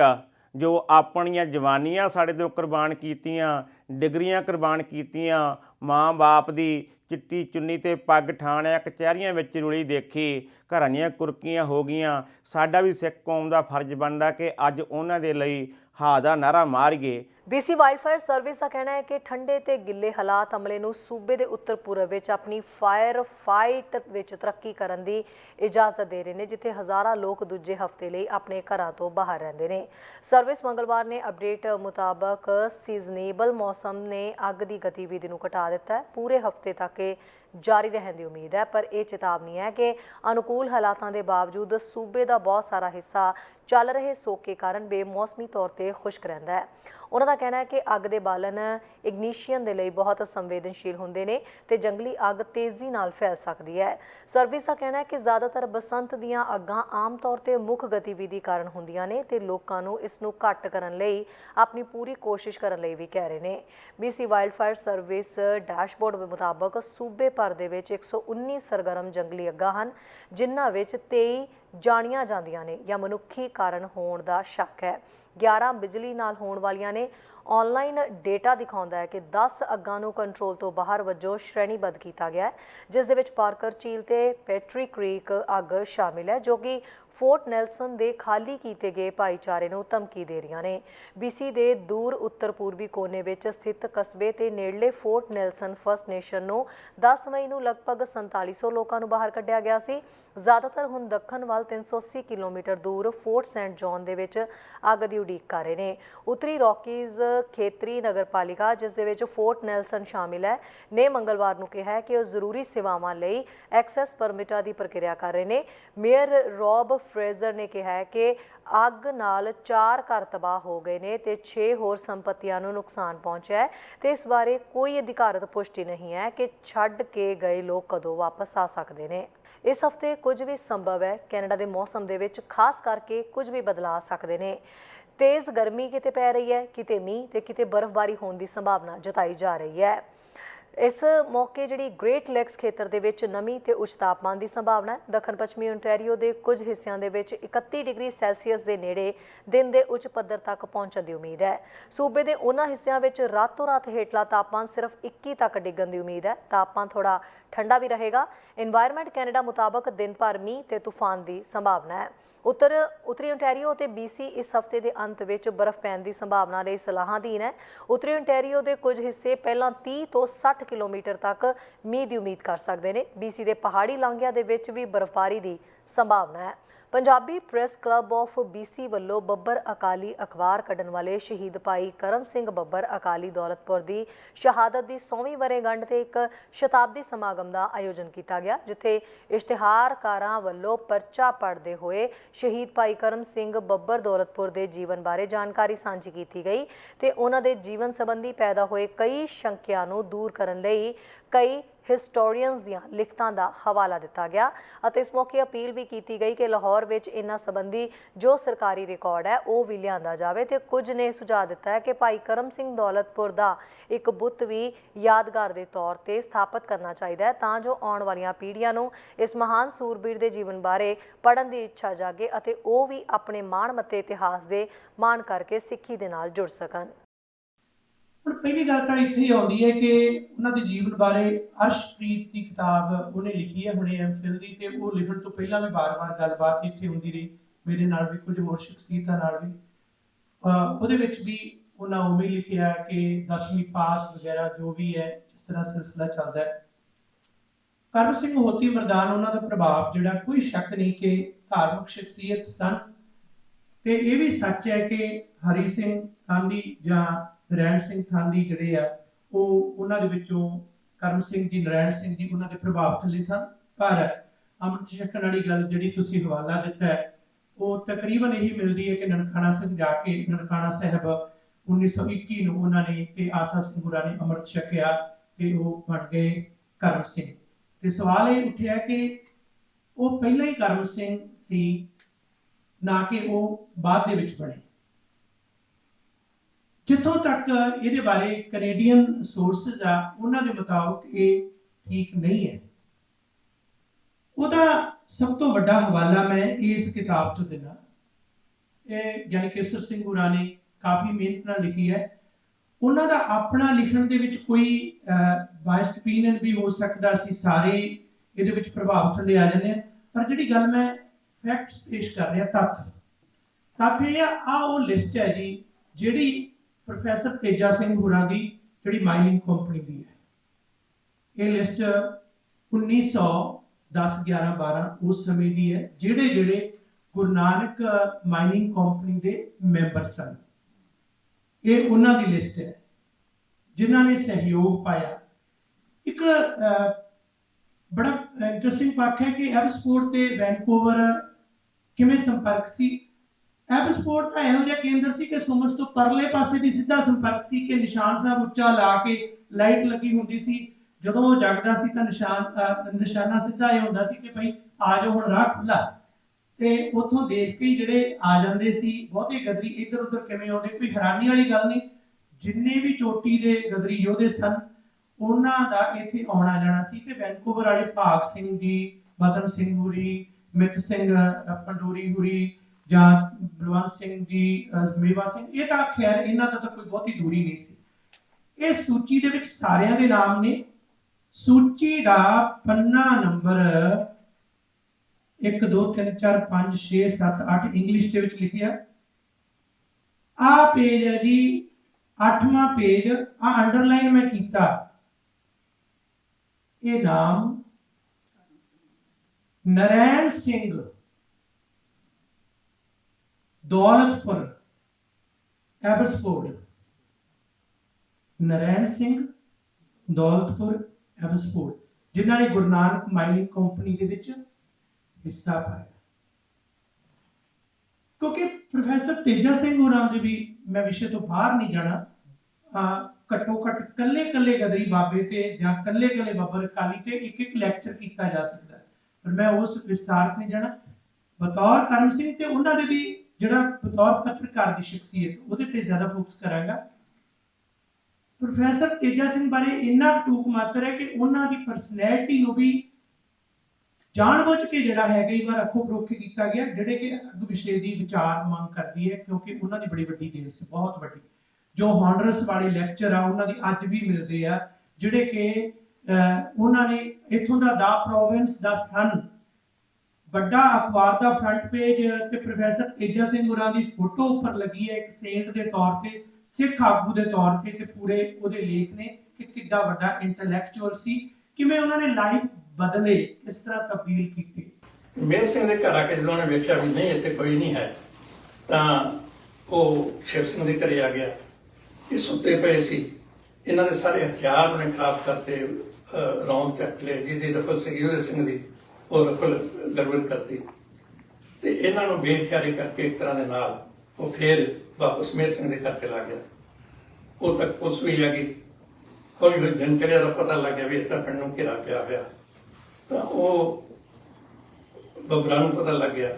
ਜੋ ਆਪਣੀਆਂ ਜਵਾਨੀਆਂ ਸਾਡੇ ਤੋਂ ਕੁਰਬਾਨ ਕੀਤੀਆਂ, ਡਿਗਰੀਆਂ ਕੁਰਬਾਨ ਕੀਤੀਆਂ ਮਾਂ-ਬਾਪ ਦੀ ਚਿੱਟੀ ਚੁੰਨੀ ਤੇ ਪੱਗ ਠਾਣਿਆ, ਕਚਹਿਰੀਆਂ ਵਿੱਚ ਰੁਲੀ ਦੇਖੀ, ਘਰਾਂ ਦੀਆਂ ਕੁਰਕੀਆਂ ਹੋ ਗਈਆਂ। ਸਾਡਾ ਵੀ ਸਿੱਖ ਕੌਮ ਦਾ ਫਰਜ਼ ਬਣਦਾ ਕਿ ਅੱਜ ਉਹਨਾਂ ਦੇ ਲਈ ਹਾ ਦਾ ਨਾਰਾ ਮਾਰੀਏ। ਬੀਸੀ ਵਾਈਲਡਫਾਇਰ ਸਰਵਿਸ ਦਾ ਕਹਿਣਾ ਹੈ ਕਿ ਠੰਡੇ ਤੇ ਗਿੱਲੇ ਹਾਲਾਤ ਅਮਲੇ ਨੂੰ ਸੂਬੇ ਦੇ ਉੱਤਰ ਪੂਰਬ ਵਿੱਚ ਆਪਣੀ ਫਾਇਰ ਫਾਈਟ ਵਿੱਚ ਤਰੱਕੀ ਕਰਨ ਦੀ ਇਜਾਜ਼ਤ ਦੇ ਰਹੇ ਨੇ, ਜਿੱਥੇ ਹਜ਼ਾਰਾਂ ਲੋਕ ਦੂਜੇ ਹਫ਼ਤੇ ਲਈ ਆਪਣੇ ਘਰਾਂ ਤੋਂ ਬਾਹਰ ਰਹਿੰਦੇ ਨੇ। ਸਰਵਿਸ ਮੰਗਲਵਾਰ ਨੇ ਅਪਡੇਟ ਮੁਤਾਬਕ ਸੀਜ਼ਨੇਬਲ ਮੌਸਮ ਨੇ ਅੱਗ ਦੀ ਗਤੀਵਿਧੀ ਨੂੰ ਘਟਾ ਦਿੱਤਾ ਹੈ। ਪੂਰੇ ਹਫ਼ਤੇ ਤੱਕ ਇਹ ਜਾਰੀ ਰਹਿਣ ਦੀ ਉਮੀਦ ਹੈ, ਪਰ ਇਹ ਚੇਤਾਵਨੀ ਹੈ ਕਿ ਅਨੁਕੂਲ ਹਾਲਾਤਾਂ ਦੇ ਬਾਵਜੂਦ ਸੂਬੇ ਦਾ ਬਹੁਤ ਸਾਰਾ ਹਿੱਸਾ ਚੱਲ ਰਹੇ ਸੋਕੇ ਕਾਰਨ ਬੇਮੌਸਮੀ ਤੌਰ ਤੇ ਖੁਸ਼ਕ ਰਹਿੰਦਾ ਹੈ। ਉਹਨਾਂ ਦਾ ਕਹਿਣਾ ਹੈ ਕਿ ਅੱਗ ਦੇ ਬਾਲਣ ਇਗਨੀਸ਼ੀਅਨ ਦੇ ਲਈ ਬਹੁਤ ਸੰਵੇਦਨਸ਼ੀਲ ਹੁੰਦੇ ਨੇ ਤੇ ਜੰਗਲੀ ਅੱਗ ਤੇਜ਼ੀ ਨਾਲ ਫੈਲ ਸਕਦੀ ਹੈ। ਸਰਵਿਸ ਦਾ ਕਹਿਣਾ ਹੈ ਕਿ ਜ਼ਿਆਦਾਤਰ ਬਸੰਤ ਦੀਆਂ ਅੱਗਾਂ ਆਮ ਤੌਰ ਤੇ ਮੁੱਖ ਗਤੀਵਿਧੀ ਕਾਰਨ ਹੁੰਦੀਆਂ ਨੇ ਤੇ ਲੋਕਾਂ ਨੂੰ ਇਸ ਨੂੰ ਘੱਟ ਕਰਨ ਲਈ ਆਪਣੀ ਪੂਰੀ ਕੋਸ਼ਿਸ਼ ਕਰਨ ਲਈ ਵੀ ਕਹਿ ਰਹੇ ਨੇ। ਬੀਸੀ ਵਾਈਲਡਫਾਇਰ ਸਰਵਿਸ ਡੈਸ਼ਬੋਰਡ ਦੇ ਮੁਤਾਬਕ ਸੂਬੇ ਭਰ ਦੇ ਵਿੱਚ 119 ਸਰਗਰਮ ਜੰਗਲੀ ਅੱਗਾਂ ਹਨ, ਜਿਨ੍ਹਾਂ ਵਿੱਚ 23 ਜਾਣੀਆਂ ਜਾਂਦੀਆਂ ਨੇ ਜਾਂ ਮਨੁੱਖੀ ਕਾਰਨ ਹੋਣ ਦਾ ਸ਼ੱਕ ਹੈ। 11 ਬਿਜਲੀ ਨਾਲ ਹੋਣ ਵਾਲੀਆਂ ਨੇ। ਆਨਲਾਈਨ ਡੇਟਾ ਦਿਖਾਉਂਦਾ ਹੈ ਕਿ 10 ਅੱਗਾਂ ਨੂੰ ਕੰਟਰੋਲ ਤੋਂ ਬਾਹਰ ਵਜੋਂ ਸ਼੍ਰੇਣੀਬੱਧ ਕੀਤਾ ਗਿਆ ਹੈ, ਜਿਸ ਦੇ ਵਿੱਚ ਪਾਰਕਰ ਝੀਲ ਤੇ ਪੈਟਰੀ ਕ੍ਰੀਕ ਅੱਗ ਸ਼ਾਮਿਲ ਹੈ, ਜੋ ਕਿ ਫੋਰਟ ਨੈਲਸਨ ਦੇ ਖਾਲੀ ਕੀਤੇ ਗਏ ਭਾਈਚਾਰੇ ਨੂੰ ਧਮਕੀ ਦੇ ਰਹੀਆਂ ਨੇ। ਬੀਸੀ ਦੇ ਦੂਰ ਉੱਤਰ ਪੂਰਬੀ ਕੋਨੇ ਵਿੱਚ ਸਥਿਤ ਕਸਬੇ ਤੇ ਨੇੜਲੇ ਫੋਰਟ ਨੈਲਸਨ ਫਸਟ ਨੇਸ਼ਨ ਨੂੰ 10 ਮਈ ਨੂੰ ਲਗਭਗ 4700 ਲੋਕਾਂ ਨੂੰ ਬਾਹਰ ਕੱਢਿਆ ਗਿਆ ਸੀ। ਜ਼ਿਆਦਾਤਰ ਹੁਣ ਦੱਖਣ ਵੱਲ 380 ਕਿਲੋਮੀਟਰ ਦੂਰ ਫੋਰਟ ਸੈਂਟ ਜੌਨ ਦੇ ਵਿੱਚ ਅੱਗ ਦੀ ਉਡੀਕ ਕਰ ਰਹੇ ਨੇ। ਉਤਰੀ ਰੌਕੀਜ਼ ਖੇਤਰੀ ਨਗਰਪਾਲਿਕਾ, ਜਿਸ ਦੇ ਵਿੱਚ ਫੋਰਟ ਨੈਲਸਨ ਸ਼ਾਮਿਲ ਹੈ, ਨੇ ਮੰਗਲਵਾਰ ਨੂੰ ਕਿਹਾ ਹੈ ਕਿ ਉਹ ਜ਼ਰੂਰੀ ਸੇਵਾਵਾਂ ਲਈ ਐਕਸੈਸ ਪਰਮਿਟਾਂ ਦੀ ਪ੍ਰਕਿਰਿਆ ਕਰ ਰਹੇ ਨੇ। ਮੇਅਰ ਰੌਬ ਫਰੇਜ਼ਰ ਨੇ ਕਿਹਾ ਹੈ ਕਿ ਅੱਗ ਨਾਲ 4 ਘਰ ਤਬਾਹ ਹੋ ਗਏ ਨੇ ਤੇ 6 ਹੋਰ ਸੰਪਤੀਆਂ ਨੂੰ ਨੁਕਸਾਨ ਪਹੁੰਚਿਆ ਹੈ ਤੇ ਇਸ ਬਾਰੇ ਕੋਈ ਅਧਿਕਾਰਤ ਪੁਸ਼ਟੀ ਨਹੀਂ ਹੈ ਕਿ ਛੱਡ ਕੇ ਗਏ ਲੋਕ ਕਦੋਂ ਵਾਪਸ ਆ ਸਕਦੇ ਨੇ। ਇਸ ਹਫ਼ਤੇ ਕੁਝ ਵੀ ਸੰਭਵ ਹੈ। ਕੈਨੇਡਾ ਦੇ ਮੌਸਮ ਦੇ ਵਿੱਚ ਖਾਸ ਕਰਕੇ ਕੁਝ ਵੀ ਬਦਲਾ ਸਕਦੇ ਨੇ। ਤੇਜ਼ ਗਰਮੀ ਕਿਤੇ ਪੈ ਰਹੀ ਹੈ, ਕਿਤੇ ਮੀਂਹ ਤੇ ਕਿਤੇ ਬਰਫ਼ਬਾਰੀ ਹੋਣ ਦੀ ਸੰਭਾਵਨਾ ਜਤਾਈ ਜਾ ਰਹੀ ਹੈ। ਇਸ ਮੌਕੇ ਜਿਹੜੀ ਗ੍ਰੇਟ ਲੈਕਸ ਖੇਤਰ ਦੇ ਵਿੱਚ ਨਮੀ ਤੇ ਉੱਚ ਤਾਪਮਾਨ ਦੀ ਸੰਭਾਵਨਾ ਹੈ। ਦੱਖਣ ਪੱਛਮੀ ਓਨਟਾਰੀਓ ਦੇ ਕੁਝ ਹਿੱਸਿਆਂ ਦੇ ਵਿੱਚ 31 ਡਿਗਰੀ ਸੈਲਸੀਅਸ ਦੇ ਨੇੜੇ ਦਿਨ ਦੇ ਉੱਚ ਪੱਧਰ ਤੱਕ ਪਹੁੰਚਣ ਦੀ ਉਮੀਦ ਹੈ। ਸੂਬੇ ਦੇ ਉਹਨਾਂ ਹਿੱਸਿਆਂ ਵਿੱਚ ਰਾਤੋਂ ਰਾਤ ਹੇਠਲਾ ਤਾਪਮਾਨ ਸਿਰਫ 21 ਤੱਕ ਡਿੱਗਣ ਦੀ ਉਮੀਦ ਹੈ। ਤਾਪਮਾਨ ਥੋੜਾ ਠੰਡਾ ਵੀ ਰਹੇਗਾ। এনवायरमेंट ਕੈਨੇਡਾ ਮੁਤਾਬਕ ਦਿਨ ਭਰ ਮੀਂਹ ਤੇ ਤੂਫਾਨ ਦੀ ਸੰਭਾਵਨਾ ਹੈ। ਉੱਤਰ, ਉੱਤਰੀ ਓਨਟਾਰੀਓ ਤੇ BC ਇਸ ਹਫ਼ਤੇ ਦੇ ਅੰਤ ਵਿੱਚ ਬਰਫ਼ ਪੈਣ ਦੀ ਸੰਭਾਵਨਾ ਲਈ ਸਲਾਹਾਂ ਦੀਨ ਹੈ। ਉੱਤਰੀ ਓਨਟਾਰੀਓ ਦੇ ਕੁਝ ਹਿੱਸੇ ਪਹਿਲਾਂ 30 ਤੋਂ 60 ਕਿਲੋਮੀਟਰ ਤੱਕ ਮੀਂਹ ਦੀ ਉਮੀਦ ਕਰ ਸਕਦੇ ਨੇ। BC ਦੇ ਪਹਾੜੀ ਲਾਂਘਿਆਂ ਦੇ ਵਿੱਚ ਵੀ ਬਰਫ਼ਬਾਰੀ ਦੀ ਸੰਭਾਵਨਾ ਹੈ। Punjabi press club of BC ਵੱਲੋਂ ਬੱਬਰ ਅਕਾਲੀ ਅਖਬਾਰ ਕੱਢਣ ਵਾਲੇ ਸ਼ਹੀਦ ਭਾਈ ਕਰਮ ਸਿੰਘ ਬੱਬਰ ਅਕਾਲੀ ਦੌਲਤਪੁਰ ਦੀ ਸ਼ਹਾਦਤ ਦੀ 100ਵੀਂ ਵਰ੍ਹੇਗੰਢ ਤੇ ਇੱਕ ਸ਼ਤਾਬਦੀ ਸਮਾਗਮ ਦਾ ਆਯੋਜਨ ਕੀਤਾ ਗਿਆ, ਜਿੱਥੇ ਇਸ਼ਤਿਹਾਰਕਾਰਾਂ ਵੱਲੋਂ ਪਰਚਾ ਪੜ੍ਹਦੇ ਹੋਏ ਸ਼ਹੀਦ ਭਾਈ ਕਰਮ ਸਿੰਘ ਬੱਬਰ ਦੌਲਤਪੁਰ ਦੇ ਜੀਵਨ ਬਾਰੇ ਜਾਣਕਾਰੀ ਸਾਂਝੀ ਕੀਤੀ ਗਈ ਤੇ ਉਹਨਾਂ ਦੇ ਜੀਵਨ ਸੰਬੰਧੀ ਪੈਦਾ ਹੋਏ ਕਈ ਸ਼ੰਕਿਆਂ ਨੂੰ ਦੂਰ ਕਰਨ ਲਈ ਕਈ ਹਿਸਟੋਰੀਅਨਸ ਦੀਆਂ ਲਿਖਤਾਂ ਦਾ ਹਵਾਲਾ ਦਿੱਤਾ ਗਿਆ ਅਤੇ ਇਸ ਮੌਕੇ ਅਪੀਲ ਵੀ ਕੀਤੀ ਗਈ ਕਿ ਲਾਹੌਰ ਵਿੱਚ ਇਹਨਾਂ ਸੰਬੰਧੀ ਜੋ ਸਰਕਾਰੀ ਰਿਕਾਰਡ ਹੈ, ਉਹ ਵੀ ਲਿਆਂਦਾ ਜਾਵੇ ਤੇ ਕੁਝ ਨੇ ਸੁਝਾਅ ਦਿੱਤਾ ਹੈ ਕਿ ਭਾਈ ਕਰਮ ਸਿੰਘ ਦੌਲਤਪੁਰ ਦਾ ਇੱਕ ਬੁੱਤ ਵੀ ਯਾਦਗਾਰ ਦੇ ਤੌਰ ਤੇ ਸਥਾਪਿਤ ਕਰਨਾ ਚਾਹੀਦਾ ਹੈ ਤਾਂ ਜੋ ਆਉਣ ਵਾਲੀਆਂ ਪੀੜ੍ਹੀਆਂ ਨੂੰ ਇਸ ਮਹਾਨ ਸੂਰਬੀਰ ਦੇ ਜੀਵਨ ਬਾਰੇ ਪੜ੍ਹਨ ਦੀ ਇੱਛਾ ਜਾਗੇ ਅਤੇ ਉਹ ਵੀ ਆਪਣੇ ਮਾਣ ਮਾਣਮੱਤੇ ਇਤਿਹਾਸ ਦੇ ਮਾਣ ਕਰਕੇ ਸਿੱਖੀ ਦੇ ਨਾਲ ਜੁੜ ਸਕਣ। ਹੁਣ ਪਹਿਲੀ ਗੱਲ ਤਾਂ ਇੱਥੇ ਆਉਂਦੀ ਹੈ ਕਿ ਉਹਨਾਂ ਦੇ ਜੀਵਨ ਬਾਰੇ ਅਰਸ਼ਪ੍ਰੀਤ ਦੀ ਕਿਤਾਬ ਉਹਨੇ ਲਿਖੀ ਹੈ ਹੁਣੇ ਐਮਫਿਲ ਦੀ ਤੇ ਉਹ ਲਿਖਣ ਤੋਂ ਪਹਿਲਾਂ ਵੀ ਬਾਰ-ਬਾਰ ਗੱਲਬਾਤ ਇੱਥੇ ਹੁੰਦੀ ਰਹੀ, ਮੇਰੇ ਨਾਲ ਵੀ ਕੁਝ ਹੋਰ ਸ਼ਖਸੀਅਤਾਂ ਨਾਲ ਵੀ। ਉਹਦੇ ਵਿੱਚ ਵੀ ਉਹਨਾਂ ਉਵੇਂ ਲਿਖਿਆ ਕਿ 10ਵੀਂ ਪਾਸ ਵਗੈਰਾ ਜੋ ਵੀ ਹੈ, ਜਿਸ ਤਰ੍ਹਾਂ ਸਿਲਸਿਲਾ ਚੱਲਦਾ ਹੈ। ਕਰਮ ਸਿੰਘ ਹੋਤੀ ਮਰਦਾਨ, ਉਹਨਾਂ ਦਾ ਪ੍ਰਭਾਵ ਜਿਹੜਾ ਕੋਈ ਸ਼ੱਕ ਨਹੀਂ ਕਿ ਧਾਰਮਿਕ ਸ਼ਖਸੀਅਤ ਸਨ। ਤੇ ਇਹ ਵੀ ਸੱਚ ਹੈ ਕਿ ਹਰੀ ਸਿੰਘ ਗਾਂਧੀ ਜਾਂ ਨਰੈਣ ਸਿੰਘ ਥਾਂਦੀ ਜਿਹੜੇ ਆ, ਉਹ ਉਹਨਾਂ ਦੇ ਵਿੱਚੋਂ ਕਰਮ ਸਿੰਘ ਜੀ, ਨਰੈਣ ਸਿੰਘ ਜੀ, ਉਹਨਾਂ ਦੇ ਪ੍ਰਭਾਵ ਥੱਲੇ ਸਨ। ਪਰ ਅੰਮ੍ਰਿਤ ਛਕਣ ਵਾਲੀ ਗੱਲ ਜਿਹੜੀ ਤੁਸੀਂ ਹਵਾਲਾ ਦਿੱਤਾ ਹੈ, ਉਹ ਤਕਰੀਬਨ ਇਹੀ ਮਿਲਦੀ ਹੈ ਕਿ ਨਨਕਾਣਾ ਸਿੰਘ ਜਾ ਕੇ ਨਨਕਾਣਾ ਸਾਹਿਬ 1921 ਨੂੰ ਉਹਨਾਂ ਨੇ ਤੇ ਆਸਾ ਸਿੰਘ ਨੇ ਅੰਮ੍ਰਿਤ ਛਕਿਆ ਤੇ ਉਹ ਬਣ ਗਏ ਕਰਮ ਸਿੰਘ। ਤੇ ਸਵਾਲ ਇਹ ਉੱਠਿਆ ਕਿ ਉਹ ਪਹਿਲਾਂ ਹੀ ਕਰਮ ਸਿੰਘ ਸੀ, ਨਾ ਕਿ ਉਹ ਬਾਅਦ ਦੇ ਵਿੱਚ ਬਣੇ। ਜਿੱਥੋਂ ਤੱਕ ਇਹਦੇ ਬਾਰੇ ਕੈਨੇਡੀਅਨ ਸੋਰਸਸ ਆ, ਉਹਨਾਂ ਦੇ ਮੁਤਾਬਕ ਇਹ ਠੀਕ ਨਹੀਂ ਹੈ। ਉਹਦਾ ਸਭ ਤੋਂ ਵੱਡਾ ਹਵਾਲਾ ਮੈਂ ਇਸ ਕਿਤਾਬ ਤੋਂ ਦਿੰਦਾ। ਇਹ ਯਾਨੀ ਕੇਸਰ ਸਿੰਘ ਗੁਰਾਂ ਨੇ ਕਾਫੀ ਮਿਹਨਤ ਨਾਲ ਲਿਖੀ ਹੈ। ਉਹਨਾਂ ਦਾ ਆਪਣਾ ਲਿਖਣ ਦੇ ਵਿੱਚ ਕੋਈ ਬਾਇਸਡ ਓਪੀਨੀਅਨ ਵੀ ਹੋ ਸਕਦਾ ਸੀ, ਸਾਰੇ ਇਹਦੇ ਵਿੱਚ ਪ੍ਰਭਾਵ ਥੱਲੇ ਆ ਜਾਂਦੇ ਆ। ਪਰ ਜਿਹੜੀ ਗੱਲ ਮੈਂ ਫੈਕਟਸ ਪੇਸ਼ ਕਰ ਰਿਹਾ, ਤੱਥ। ਤੱਥ ਇਹ ਆ, ਆਹ ਉਹ ਲਿਸਟ ਹੈ ਜੀ, ਜਿਹੜੀ ਪ੍ਰੋਫੈਸਰ ਤੇਜਾ ਸਿੰਘ ਹੁਰਾਂ ਦੀ ਜਿਹੜੀ ਮਾਈਨਿੰਗ ਕੰਪਨੀ ਦੀ ਹੈ। ਇਹ ਲਿਸਟ 1910 11 12 ਉਸ ਸਮੇਂ ਦੀ ਹੈ, ਜਿਹੜੇ ਜਿਹੜੇ ਗੁਰੂ ਨਾਨਕ ਮਾਈਨਿੰਗ ਕੰਪਨੀ ਦੇ ਮੈਂਬਰ ਸਨ। ਇਹ ਉਹਨਾਂ ਦੀ ਲਿਸਟ ਹੈ, ਜਿਨ੍ਹਾਂ ਨੇ ਸਹਿਯੋਗ ਪਾਇਆ। ਇੱਕ ਬੜਾ ਇੰਟਰਸਟਿੰਗ ਪੱਖ ਹੈ ਕਿ ਐਬਸਪੋਰਟ ਤੇ ਵੈਨਕੂਵਰ ਕਿਵੇਂ ਸੰਪਰਕ ਸੀ ਐਬਸਪੋਰਟ ਤਾਂ ਇਹੋ ਜਿਹਾ ਕੇਂਦਰ ਸੀ ਕਿ ਸੁਮਸ ਤੋਂ ਪਰਲੇ ਪਾਸੇ ਦੀ ਸਿੱਧਾ ਸੰਪਰਕ ਸੀ ਕਿ ਨਿਸ਼ਾਨ ਸਾਹਿਬ ਉੱਚਾ ਲਾ ਕੇ ਲਾਈਟ ਲੱਗੀ ਹੁੰਦੀ ਸੀ। ਜਦੋਂ ਉਹ ਜਗਦਾ ਸੀ ਤਾਂ ਨਿਸ਼ਾਨ ਨਿਸ਼ਾਨਾ ਸਿੱਧਾ ਇਹ ਹੁੰਦਾ ਸੀ ਕਿ ਭਈ ਆ ਜਾਓ ਹੁਣ ਰਾਹ ਖੁੱਲਾ ਤੇ ਉੱਥੋਂ ਦੇਖ ਕੇ ਹੀ ਜਿਹੜੇ ਆ ਜਾਂਦੇ ਸੀ ਬਹੁਤੇ ਗਦਰੀ ਇੱਧਰ ਉੱਧਰ ਕਿਵੇਂ ਆਉਂਦੇ ਕੋਈ ਹੈਰਾਨੀ ਵਾਲੀ ਗੱਲ ਨਹੀਂ। ਜਿੰਨੇ ਵੀ ਚੋਟੀ ਦੇ ਗਦਰੀ ਯੋਧੇ ਸਨ ਉਹਨਾਂ ਦਾ ਇੱਥੇ ਆਉਣਾ ਜਾਣਾ ਸੀ ਤੇ ਵੈਨਕੂਵਰ ਵਾਲੇ ਭਾਗ ਸਿੰਘ ਜੀ ਬਦਨ ਸਿੰਘ ਹੁਰੀ ਮਿਤ ਸਿੰਘ ਅ, ਪੰਡੋਰੀ ਹੁਰੀ ਜਾਂ ਬਲਵੰਤ ਸਿੰਘ ਜੀ ਮੇਵਾ ਸਿੰਘ, ਇਹ ਤਾਂ ਖੈਰ ਇਹਨਾਂ ਦਾ ਤਾਂ ਕੋਈ ਬਹੁਤੀ ਦੂਰੀ ਨਹੀਂ ਸੀ। ਇਹ ਸੂਚੀ ਦੇ ਵਿੱਚ ਸਾਰਿਆਂ ਦੇ ਨਾਮ ਨੇ। ਸੂਚੀ ਦਾ ਪੰਨਾ ਨੰਬਰ 1 2 3 4 5 6 7 8 ਇੰਗਲਿਸ਼ ਦੇ ਵਿੱਚ ਲਿਖਿਆ। ਆ ਪੇਜ ਹੈ ਜੀ 8ਵਾਂ ਪੇਜ ਆ ਅੰਡਰਲਾਈਨ ਮੈਂ ਕੀਤਾ। ਇਹ ਨਾਮ ਨਰੈਣ ਸਿੰਘ ਦੌਲਤਪੁਰ ਐਬਸਪੋਰਟ ਨਰੈਣ ਸਿੰਘ ਦੌਲਤਪੁਰ ਐਬਸਪੋਰਟ ਜਿਨ੍ਹਾਂ ਨੇ ਗੁਰੂ ਨਾਨਕ ਮਾਈਨਿੰਗ ਕੰਪਨੀ ਦੇ ਵਿੱਚ ਹਿੱਸਾ ਪਾਇਆ। ਕਿਉਂਕਿ ਪ੍ਰੋਫੈਸਰ ਤੇਜਾ ਸਿੰਘ ਹੋਰਾਂ ਦੇ ਵੀ ਮੈਂ ਵਿਸ਼ੇ ਤੋਂ ਬਾਹਰ ਨਹੀਂ ਜਾਣਾ ਆ ਘੱਟੋ ਘੱਟ ਕੱਲੇ ਕੱਲੇ ਗਦਰੀ ਬਾਬੇ ਤੇ ਜਾਂ ਕੱਲੇ ਕੱਲੇ ਬੱਬਰ ਕਾਲੀ ਤੇ ਇੱਕ ਇੱਕ ਲੈਕਚਰ ਕੀਤਾ ਜਾ ਸਕਦਾ ਹੈ। ਪਰ ਮੈਂ ਉਸ ਵਿਸਤਾਰਤ ਨਹੀਂ ਜਾਣਾ। ਬਤੌਰ ਕਰਮ ਸਿੰਘ ਤੇ ਉਹਨਾਂ ਦੇ ਵੀ ਜਿਹੜਾ ਬਤੌਰ ਪੱਤਰਕਾਰ ਦੀ ਸ਼ਖਸੀਅਤ ਉਹਦੇ ਤੇ ਜ਼ਿਆਦਾ ਫੋਕਸ ਕਰਾਂਗਾ। ਪ੍ਰੋਫੈਸਰ ਤੇਜਾ ਸਿੰਘ ਬਾਰੇ ਇੰਨਾ ਟੂਕ ਮਾਤਰ ਹੈ ਕਿ ਉਹਨਾਂ ਦੀ ਪਰਸਨੈਲਿਟੀ ਨੂੰ ਵੀ ਜਾਣਬੁੱਝ ਕੇ ਜਿਹੜਾ ਹੈ ਕਈ ਵਾਰ ਅੱਖੋਂ ਪਰੋਖੇ ਕੀਤਾ ਗਿਆ ਜਿਹੜੇ ਕਿ ਅਲੱਗ ਵਿਸ਼ੇ ਦੀ ਵਿਚਾਰ ਮੰਗ ਕਰਦੀ ਹੈ ਕਿਉਂਕਿ ਉਹਨਾਂ ਦੀ ਬੜੀ ਵੱਡੀ ਦੇਣ ਸੀ ਬਹੁਤ ਵੱਡੀ। ਜੋ ਹੌਨਰਸ ਵਾਲੇ ਲੈਕਚਰ ਆ ਉਹਨਾਂ ਦੀ ਅੱਜ ਵੀ ਮਿਲਦੇ ਆ ਜਿਹੜੇ ਕਿ ਅਹ, ਉਹਨਾਂ ਨੇ ਇਥੋਂ ਦਾ ਦਾ ਪ੍ਰੋਵਿੰਸ ਦਾ ਸਨ ਵੱਡਾ ਅਖਬਾਰ ਦਾ ਫਰੰਟ ਪੇਜ ਤੇ ਪ੍ਰੋਫੈਸਰ ਤੇਜਾ ਸਿੰਘ ਹੋਰਾਂ ਦੀ ਫੋਟੋ ਉੱਪਰ ਲੱਗੀ ਹੈ ਇੱਕ ਸੇਂਟ ਦੇ ਤੌਰ ਤੇ, ਸਿੱਖ ਆਗੂ ਦੇ ਤੌਰ ਤੇ ਕਿ ਪੂਰੇ ਉਹਦੇ ਲੇਖ ਨੇ ਕਿ ਕਿੱਡਾ ਵੱਡਾ ਇੰਟੈਲੈਕਚੁਅਲ ਸੀ, ਕਿਵੇਂ ਉਹਨਾਂ ਨੇ ਲਾਈਫ ਬਦਲੇ, ਇਸ ਤਰ੍ਹਾਂ ਤਬਦੀਲ ਕੀਤੇ। ਮੇਰ ਸਿੰਘ ਦੇ ਘਰ ਆ ਕੇ ਜਦੋਂ ਉਹਨੇ ਵੇਖਿਆ ਵੀ ਨਹੀਂ, ਇੱਥੇ ਕੋਈ ਨਹੀਂ ਹੈ, ਤਾਂ ਉਹ ਸ਼ਿਵ ਸਿੰਘ ਦੇ ਘਰੇ ਆ ਗਿਆ। ਇਹ ਸੁੱਤੇ ਪਏ ਸੀ। ਇਹਨਾਂ ਦੇ ਸਾਰੇ ਹਥਿਆਰ ਉਹਨੇ ਖਰਾਬ ਕਰਤੇ ਰੌਂਦ ਚੱਕ ਲਏ, ਜਿਹਦੀ ਰਫਲ ਸਿੰਘ ਯੋਧੇ ਸਿੰਘ ਦੀ। ਉਹ ਰਫਲ ਗੜਬੜ ਕਰਤੀ। ਤੇ ਇਹਨਾਂ ਨੂੰ ਬੇਹਥਿਆਰੀ ਕਰਕੇ ਇੱਕ ਤਰ੍ਹਾਂ ਦੇ ਨਾਲ ਉਹ ਫੇਰ ਵਾਪਸ ਮੇਰ ਸਿੰਘ ਦੇ ਘਰ ਤੇ ਲੱਗ ਗਿਆ। ਉਹ ਤੱਕ ਪੁਲਿਸ ਵੀ ਆ ਗਈ ਹੌਲੀ ਹੌਲੀ ਦਿਨ ਚੜਿਆ ਦਾ ਪਤਾ ਲੱਗ ਗਿਆ ਵੀ ਇਸ ਤਰ੍ਹਾਂ ਪਿੰਡ ਨੂੰ ਘੇਰਾ ਪਿਆ ਹੋਇਆ। ਤਾਂ ਉਹ ਬੱਬਰਾਂ ਨੂੰ ਪਤਾ ਲੱਗ ਗਿਆ।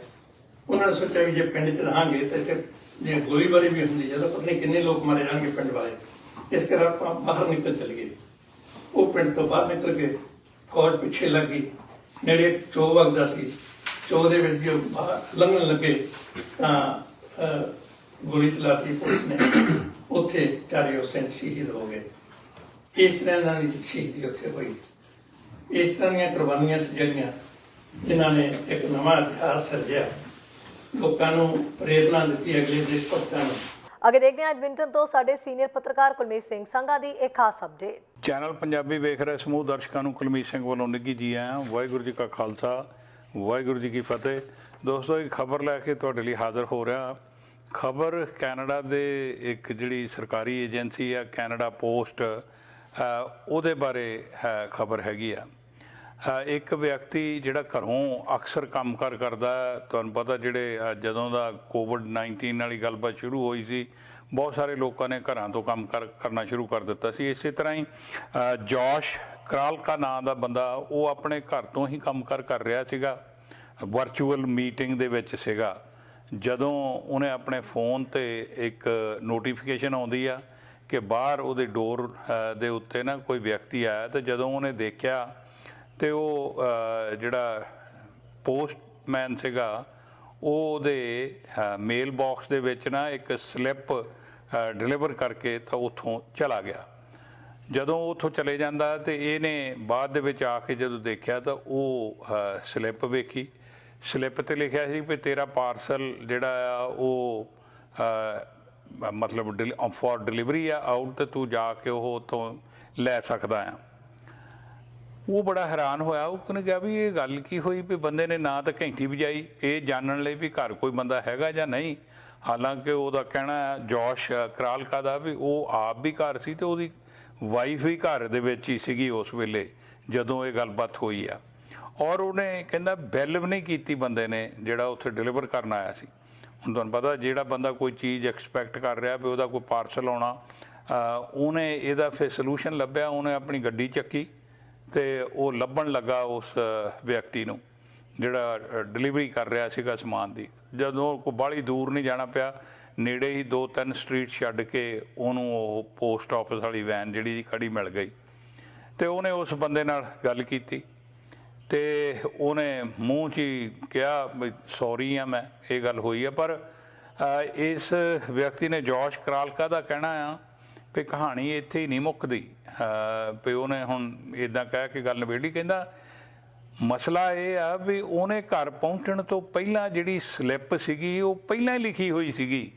ਉਹਨਾਂ ਨੇ ਸੋਚਿਆ ਵੀ ਜੇ ਪਿੰਡ 'ਚ ਰਹਾਂਗੇ ਤਾਂ ਇੱਥੇ ਜੇ ਗੋਲੀਬਾਰੀ ਵੀ ਹੁੰਦੀ ਹੈ ਤਾਂ ਪਤਾ ਨਹੀਂ ਕਿੰਨੇ ਲੋਕ ਮਾਰੇ ਜਾਣਗੇ ਪਿੰਡ ਵਾਲੇ। ਇਸ ਕਰਕੇ ਆਪਾਂ ਬਾਹਰ ਨਿਕਲ ਚਲੇ ਗਏ ਉਹ ਪਿੰਡ ਤੋਂ ਬਾਹਰ ਨਿਕਲ ਕੇ ਫੌਜ ਪਿੱਛੇ ਲੱਗ ਗਈ। ਨੇੜੇ ਚੋ ਵਗਦਾ ਸੀ। ਚੋ ਦੇ ਵਿੱਚ ਜੋ ਲੰਘਣ ਲੱਗੇ ਤਾਂ ਗੋਲੀ ਚਲਾਤੀ ਪੁਲਿਸ ਨੇ। ਉੱਥੇ ਚਾਰੇ ਹੁਸੈਨ ਸ਼ਹੀਦ ਹੋ ਗਏ। ਇਸ ਤਰ੍ਹਾਂ ਦੀ ਸ਼ਹੀਦੀ ਉੱਥੇ ਹੋਈ। ਇਸ ਤਰ੍ਹਾਂ ਦੀਆਂ ਕੁਰਬਾਨੀਆਂ ਸਜਾਈਆਂ ਜਿਹੜੀਆਂ ਜਿਨ੍ਹਾਂ ਨੇ ਇੱਕ ਨਵਾਂ ਇਤਿਹਾਸ ਸਿਰਜਿਆ। ਲੋਕਾਂ ਨੂੰ ਪ੍ਰੇਰਣਾ ਦਿੱਤੀ ਅਗਲੇ ਦੇਸ਼ ਭਗਤਾਂ ਨੂੰ। ਅੱਗੇ ਦੇਖਦੇ ਹਾਂ ਐਡਮਿੰਟਨ ਤੋਂ ਸਾਡੇ ਸੀਨੀਅਰ ਪੱਤਰਕਾਰ ਕੁਲਮੀਤ ਸਿੰਘ ਸੰਘਾ ਦੀ ਇੱਕ ਖਾਸ ਅਪਡੇਟ ਚੈਨਲ ਪੰਜਾਬੀ ਵੇਖ ਰਹੇ ਸਮੂਹ ਦਰਸ਼ਕਾਂ ਨੂੰ ਕੁਲਮੀਤ ਸਿੰਘ ਵੱਲੋਂ ਨਿੱਘੀ ਜੀ ਆਇਆਂ ਵਾਹਿਗੁਰੂ ਜੀ ਕਾ ਖਾਲਸਾ ਵਾਹਿਗੁਰੂ ਜੀ ਕੀ ਫਤਿਹ। ਦੋਸਤੋ ਇੱਕ ਖਬਰ ਲੈ ਕੇ ਤੁਹਾਡੇ ਲਈ ਹਾਜ਼ਰ ਹੋ ਰਿਹਾ। ਖਬਰ ਕੈਨੇਡਾ ਦੇ ਇੱਕ ਜਿਹੜੀ ਸਰਕਾਰੀ ਏਜੰਸੀ ਆ ਕੈਨੇਡਾ ਪੋਸਟ ਅ, ਉਹਦੇ ਬਾਰੇ ਹੈ ਖਬਰ ਹੈਗੀ ਆ। ਇੱਕ ਵਿਅਕਤੀ ਜਿਹੜਾ ਘਰੋਂ ਅਕਸਰ ਕੰਮਕਾਰ ਕਰਦਾ, ਤੁਹਾਨੂੰ ਪਤਾ ਜਿਹੜੇ ਜਦੋਂ ਦਾ ਕੋਵਿਡ 19 ਵਾਲੀ ਗੱਲਬਾਤ ਸ਼ੁਰੂ ਹੋਈ ਸੀ, ਬਹੁਤ ਸਾਰੇ ਲੋਕਾਂ ਨੇ ਘਰਾਂ ਤੋਂ ਕੰਮ ਕਰ ਕਰਨਾ ਸ਼ੁਰੂ ਕਰ ਦਿੱਤਾ ਸੀ। ਇਸੇ ਤਰ੍ਹਾਂ ਹੀ ਜੋਸ਼ ਕਰਾਲਕਾ ਨਾਂ ਦਾ ਬੰਦਾ, ਉਹ ਆਪਣੇ ਘਰ ਤੋਂ ਹੀ ਕੰਮਕਾਰ ਕਰ ਰਿਹਾ ਸੀਗਾ। ਵਰਚੁਅਲ ਮੀਟਿੰਗ ਦੇ ਵਿੱਚ ਸੀਗਾ। ਜਦੋਂ ਉਹਨੇ ਆਪਣੇ ਫੋਨ ਤੇ ਇੱਕ ਨੋਟੀਫਿਕੇਸ਼ਨ ਆਉਂਦੀ ਆ ਕਿ ਬਾਹਰ ਉਹਦੇ ਡੋਰ ਦੇ ਉੱਤੇ ਨਾ ਕੋਈ ਵਿਅਕਤੀ ਆਇਆ, ਤੇ ਜਦੋਂ ਉਹਨੇ ਦੇਖਿਆ ਤੇ ਉਹ ਜਿਹੜਾ ਪੋਸਟਮੈਨ ਸੀਗਾ ਉਹ ਉਹਦੇ ਮੇਲ ਬਾਕਸ ਦੇ ਵਿੱਚ ਨਾ ਇੱਕ ਸਲਿੱਪ ਡਿਲੀਵਰ ਕਰਕੇ ਤਾਂ ਉੱਥੋਂ ਚਲਾ ਗਿਆ। ਜਦੋਂ ਉੱਥੋਂ ਚਲੇ ਜਾਂਦਾ ਤੇ ਇਹਨੇ ਬਾਅਦ ਦੇ ਵਿੱਚ ਆ ਕੇ ਜਦੋਂ ਦੇਖਿਆ ਤਾਂ ਉਹ ਸਲਿੱਪ ਵੇਖੀ। ਸਲਿੱਪ ਤੇ ਲਿਖਿਆ ਸੀ ਵੀ ਤੇਰਾ ਪਾਰਸਲ ਜਿਹੜਾ ਆ ਉਹ ਅ, ਮਤਲਬ ਫॉर ਡਿਲੀਵਰੀ ਆ ਆਊਟ ਤੇ ਤੂੰ ਜਾ ਕੇ ਉਹ ਉੱਥੋਂ ਲੈ ਸਕਦਾ ਆ। ਉਹ ਬੜਾ ਹੈਰਾਨ ਹੋਇਆ, ਉਹ ਕਹਿੰਦਾ ਕਿਹਾ ਵੀ ਇਹ ਗੱਲ ਕੀ ਹੋਈ ਵੀ ਬੰਦੇ ਨੇ ਨਾ ਤਾਂ ਘੰਟੀ ਵਜਾਈ, ਇਹ ਜਾਣਨ ਲਈ ਵੀ ਘਰ ਕੋਈ ਬੰਦਾ ਹੈਗਾ ਜਾਂ ਨਹੀਂ। ਹਾਲਾਂਕਿ ਉਹਦਾ ਕਹਿਣਾ ਜੋਸ਼ ਕਰਾਲਕਾ ਦਾ ਵੀ ਉਹ ਆਪ ਵੀ ਘਰ ਸੀ ਤੇ ਉਹਦੀ ਵਾਈਫ ਵੀ ਘਰ ਦੇ ਵਿੱਚ ਹੀ ਸੀਗੀ ਉਸ ਵੇਲੇ, ਜਦੋਂ ਇਹ ਗੱਲਬਾਤ ਹੋਈ ਆ। ਔਰ ਉਹਨੇ ਕਹਿੰਦਾ ਬੈਲ ਵੀ ਨਹੀਂ ਕੀਤੀ ਬੰਦੇ ਨੇ, ਜਿਹੜਾ ਉੱਥੇ ਡਿਲੀਵਰ ਕਰਨ ਆਇਆ ਸੀ। ਹੁਣ ਤੁਹਾਨੂੰ ਪਤਾ ਜਿਹੜਾ ਬੰਦਾ ਕੋਈ ਚੀਜ਼ ਐਕਸਪੈਕਟ ਕਰ ਰਿਹਾ ਵੀ ਉਹਦਾ ਕੋਈ ਪਾਰਸਲ ਆਉਣਾ ਉਹਨੇ ਇਹਦਾ ਫਿਰ ਸੋਲੂਸ਼ਨ ਲੱਭਿਆ, ਉਹਨੇ ਆਪਣੀ ਗੱਡੀ ਚੱਕੀ। ਤੇ ਉਹ ਲੱਭਣ ਲੱਗਾ ਉਸ ਵਿਅਕਤੀ ਨੂੰ, ਜਿਹੜਾ ਡਿਲੀਵਰੀ ਕਰ ਰਿਹਾ ਸੀਗਾ ਸਮਾਨ ਦੀ। ਜਦੋਂ ਕੋ ਬਾਹਲੀ ਦੂਰ ਨਹੀਂ ਜਾਣਾ ਪਿਆ, ਨੇੜੇ ਹੀ ਦੋ ਤਿੰਨ ਸਟਰੀਟ ਛੱਡ ਕੇ ਉਹਨੂੰ ਉਹ ਪੋਸਟ ਆਫਿਸ ਵਾਲੀ ਵੈਨ ਜਿਹੜੀ ਸੀ ਖੜੀ ਮਿਲ ਗਈ। ਤੇ ਉਹਨੇ ਉਸ ਬੰਦੇ ਨਾਲ ਗੱਲ ਕੀਤੀ। ਤੇ ਉਹਨੇ ਮੂੰਹ 'ਚ ਹੀ ਕਿਹਾ ਸੌਰੀ ਆ ਮੈਂ, ਇਹ ਗੱਲ ਹੋਈ ਆ, ਪਰ ਇਸ ਵਿਅਕਤੀ ਨੇ ਜੋਸ਼ ਕਰਾਲਕਾ ਦਾ ਕਹਿਣਾ ਆ? ਵੀ ਕਹਾਣੀ ਇੱਥੇ ਹੀ ਨਹੀਂ ਮੁੱਕਦੀ। ਵੀ ਉਹਨੇ ਹੁਣ ਇਦਾਂ ਕਹਿ ਕੇ ਗੱਲ ਨਿਬੇੜੀ ਕਹਿੰਦਾ, ਮਸਲਾ ਇਹ ਆ ਵੀ ਉਹਨੇ ਘਰ ਪਹੁੰਚਣ ਤੋਂ ਪਹਿਲਾਂ ਜਿਹੜੀ ਸਲਿੱਪ ਸੀਗੀ, ਉਹ ਪਹਿਲਾਂ ਹੀ ਲਿਖੀ ਹੋਈ ਸੀਗੀ।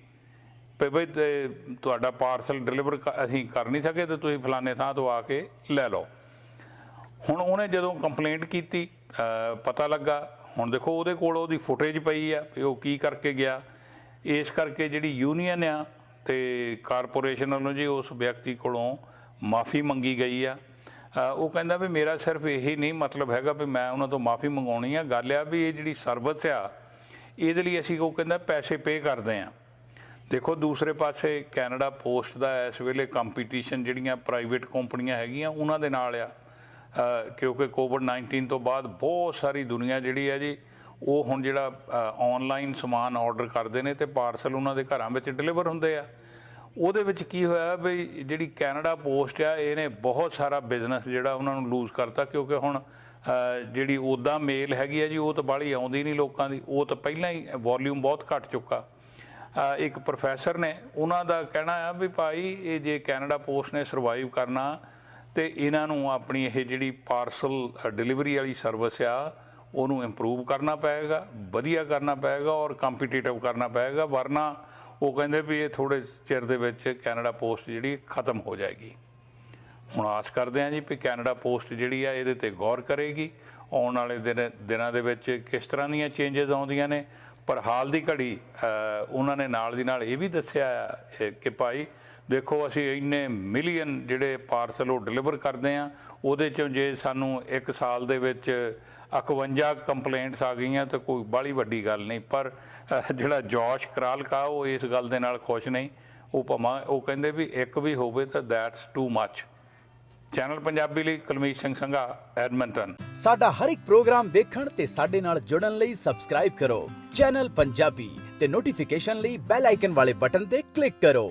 ਵੀ ਬਈ ਤੇ ਤੁਹਾਡਾ ਪਾਰਸਲ ਡਿਲੀਵਰ ਅਸੀਂ ਕਰ ਨਹੀਂ ਸਕੇ ਤੇ ਤੁਸੀਂ ਫਲਾਣੇ ਥਾਂ ਤੋਂ ਆ ਕੇ ਲੈ ਲਓ। ਹੁਣ ਉਹਨੇ ਜਦੋਂ ਕੰਪਲੇਂਟ ਕੀਤੀ ਪਤਾ ਲੱਗਾ, ਹੁਣ ਦੇਖੋ ਉਹਦੇ ਕੋਲ ਉਹਦੀ ਫੁਟੇਜ ਪਈ ਆ ਵੀ ਉਹ ਕੀ ਕਰਕੇ ਗਿਆ। ਇਸ ਕਰਕੇ ਜਿਹੜੀ ਯੂਨੀਅਨ ਆ ਤੇ ਕਾਰਪੋਰੇਸ਼ਨ ਵੱਲੋਂ ਜੀ ਉਸ ਵਿਅਕਤੀ ਕੋਲੋਂ ਮਾਫੀ ਮੰਗੀ ਗਈ ਆ। ਉਹ ਕਹਿੰਦਾ ਵੀ ਮੇਰਾ ਸਿਰਫ ਇਹੀ ਨਹੀਂ ਮਤਲਬ ਹੈਗਾ ਵੀ ਮੈਂ ਉਹਨਾਂ ਤੋਂ ਮਾਫੀ ਮੰਗਾਉਣੀ ਆ। ਗੱਲ ਆ ਵੀ ਇਹ ਜਿਹੜੀ ਸਰਵਿਸ ਆ, ਇਹਦੇ ਲਈ ਅਸੀਂ ਉਹ ਕਹਿੰਦਾ ਪੈਸੇ ਪੇ ਕਰਦੇ ਆ। ਦੇਖੋ ਦੂਸਰੇ ਪਾਸੇ ਕੈਨੇਡਾ ਪੋਸਟ ਦਾ ਇਸ ਵੇਲੇ ਕੰਪੀਟੀਸ਼ਨ ਜਿਹੜੀਆਂ ਪ੍ਰਾਈਵੇਟ ਕੰਪਨੀਆਂ ਹੈਗੀਆਂ, ਉਹਨਾਂ ਦੇ ਨਾਲ ਆ। ਕਿਉਂਕਿ ਕੋਵਿਡ 19 ਤੋਂ ਬਾਅਦ ਬਹੁਤ ਸਾਰੀ ਦੁਨੀਆ ਜਿਹੜੀ ਹੈ ਜੀ ਉਹ ਹੁਣ ਜਿਹੜਾ ਆਨਲਾਈਨ ਸਮਾਨ ਆਰਡਰ ਕਰਦੇ ਨੇ ਤੇ ਪਾਰਸਲ ਉਹਨਾਂ ਦੇ ਘਰਾਂ ਵਿੱਚ ਡਿਲੀਵਰ ਹੁੰਦੇ ਆ। ਉਹਦੇ ਵਿੱਚ ਕੀ ਹੋਇਆ ਵੀ ਜਿਹੜੀ ਕੈਨੇਡਾ ਪੋਸਟ ਆ, ਇਹਨੇ ਬਹੁਤ ਸਾਰਾ ਬਿਜ਼ਨਸ ਜਿਹੜਾ ਉਹਨਾਂ ਨੂੰ ਲੂਜ਼ ਕਰਤਾ ਕਿਉਂਕਿ ਹੁਣ ਜਿਹੜੀ ਉਦਾਂ ਮੇਲ ਹੈਗੀ ਆ ਜੀ, ਉਹ ਤਾਂ ਬਾਹਲੀ ਆਉਂਦੀ ਨਹੀਂ ਲੋਕਾਂ ਦੀ, ਉਹ ਤਾਂ ਪਹਿਲਾਂ ਹੀ ਵੋਲਿਊਮ ਬਹੁਤ ਘਟ ਚੁੱਕਾ। ਇੱਕ ਪ੍ਰੋਫੈਸਰ ਨੇ ਉਹਨਾਂ ਦਾ ਕਹਿਣਾ ਆ ਵੀ ਭਾਈ, ਇਹ ਜੇ ਕੈਨੇਡਾ ਪੋਸਟ ਨੇ ਸਰਵਾਈਵ ਕਰਨਾ ਤੇ ਇਹਨਾਂ ਨੂੰ ਆਪਣੀ ਇਹ ਜਿਹੜੀ ਪਾਰਸਲ ਡਿਲੀਵਰੀ ਵਾਲੀ ਸਰਵਿਸ ਆ ਉਹਨੂੰ ਇੰਪਰੂਵ ਕਰਨਾ ਪਏਗਾ, ਵਧੀਆ ਕਰਨਾ ਪਏਗਾ ਔਰ ਕੰਪੀਟੀਟਿਵ ਕਰਨਾ ਪਏਗਾ, ਵਰਨਾ ਉਹ ਕਹਿੰਦੇ ਵੀ ਇਹ ਥੋੜੇ ਚਿਰ ਦੇ ਵਿੱਚ ਕੈਨੇਡਾ ਪੋਸਟ ਜਿਹੜੀ ਖਤਮ ਹੋ ਜਾਏਗੀ। ਹੁਣ ਆਸ ਕਰਦੇ ਹਾਂ ਜੀ ਵੀ ਕੈਨੇਡਾ ਪੋਸਟ ਜਿਹੜੀ ਆ ਇਹਦੇ ਤੇ ਗੌਰ ਕਰੇਗੀ। ਆਉਣ ਵਾਲੇ ਦਿਨ, ਦਿਨਾਂ ਦੇ ਵਿੱਚ ਕਿਸ ਤਰ੍ਹਾਂ ਦੀਆਂ ਚੇਂਜਸ ਆਉਂਦੀਆਂ ਨੇ। ਪਰ ਹਾਲ ਦੀ ਘੜੀ ਉਹਨਾਂ ਨੇ ਨਾਲ ਦੀ ਨਾਲ ਇਹ ਵੀ ਦੱਸਿਆ ਕਿ ਭਾਈ ਦੇਖੋ, ਅਸੀਂ ਇੰਨੇ ਮਿਲੀਅਨ ਜਿਹੜੇ ਪਾਰਸਲ ਉਹ ਡਿਲੀਵਰ ਕਰਦੇ ਆ ਉਹਦੇ ਚੋਂ ਜੇ ਸਾਨੂੰ ਇੱਕ ਸਾਲ ਦੇ ਵਿੱਚ 51 ਕੰਪਲੇਂਟਸ ਆ ਗਈਆਂ ਤਾਂ ਕੋਈ ਬਾਹਲੀ ਵੱਡੀ ਗੱਲ ਨਹੀਂ, ਪਰ ਜਿਹੜਾ ਜੋਸ਼ ਕਰਾਲਕਾ, ਉਹ ਇਸ ਗੱਲ ਦੇ ਨਾਲ ਖੁਸ਼ ਨਹੀਂ। ਉਹ ਭਾਵੇਂ ਉਹ ਕਹਿੰਦੇ ਵੀ ਇੱਕ ਵੀ ਹੋਵੇ ਤਾਂ that's too much channel Punjabi ਲਈ ਕੁਲਮੀਤ ਸਿੰਘ ਸੰਘਾ, ਐਡਮਿੰਟਨ। ਸਾਡਾ ਹਰ ਇੱਕ ਪ੍ਰੋਗਰਾਮ ਦੇਖਣ ਤੇ ਸਾਡੇ ਨਾਲ ਜੁੜਨ ਲਈ ਸਬਸਕ੍ਰਾਈਬ ਕਰੋ। ਚੈਨਲ ਪੰਜਾਬੀ ਤੇ ਨੋਟੀਫਿਕੇਸ਼ਨ ਲਈ ਬੈਲ ਆਈਕਨ ਵਾਲੇ ਬਟਨ ਤੇ ਕਲਿੱਕ ਕਰੋ।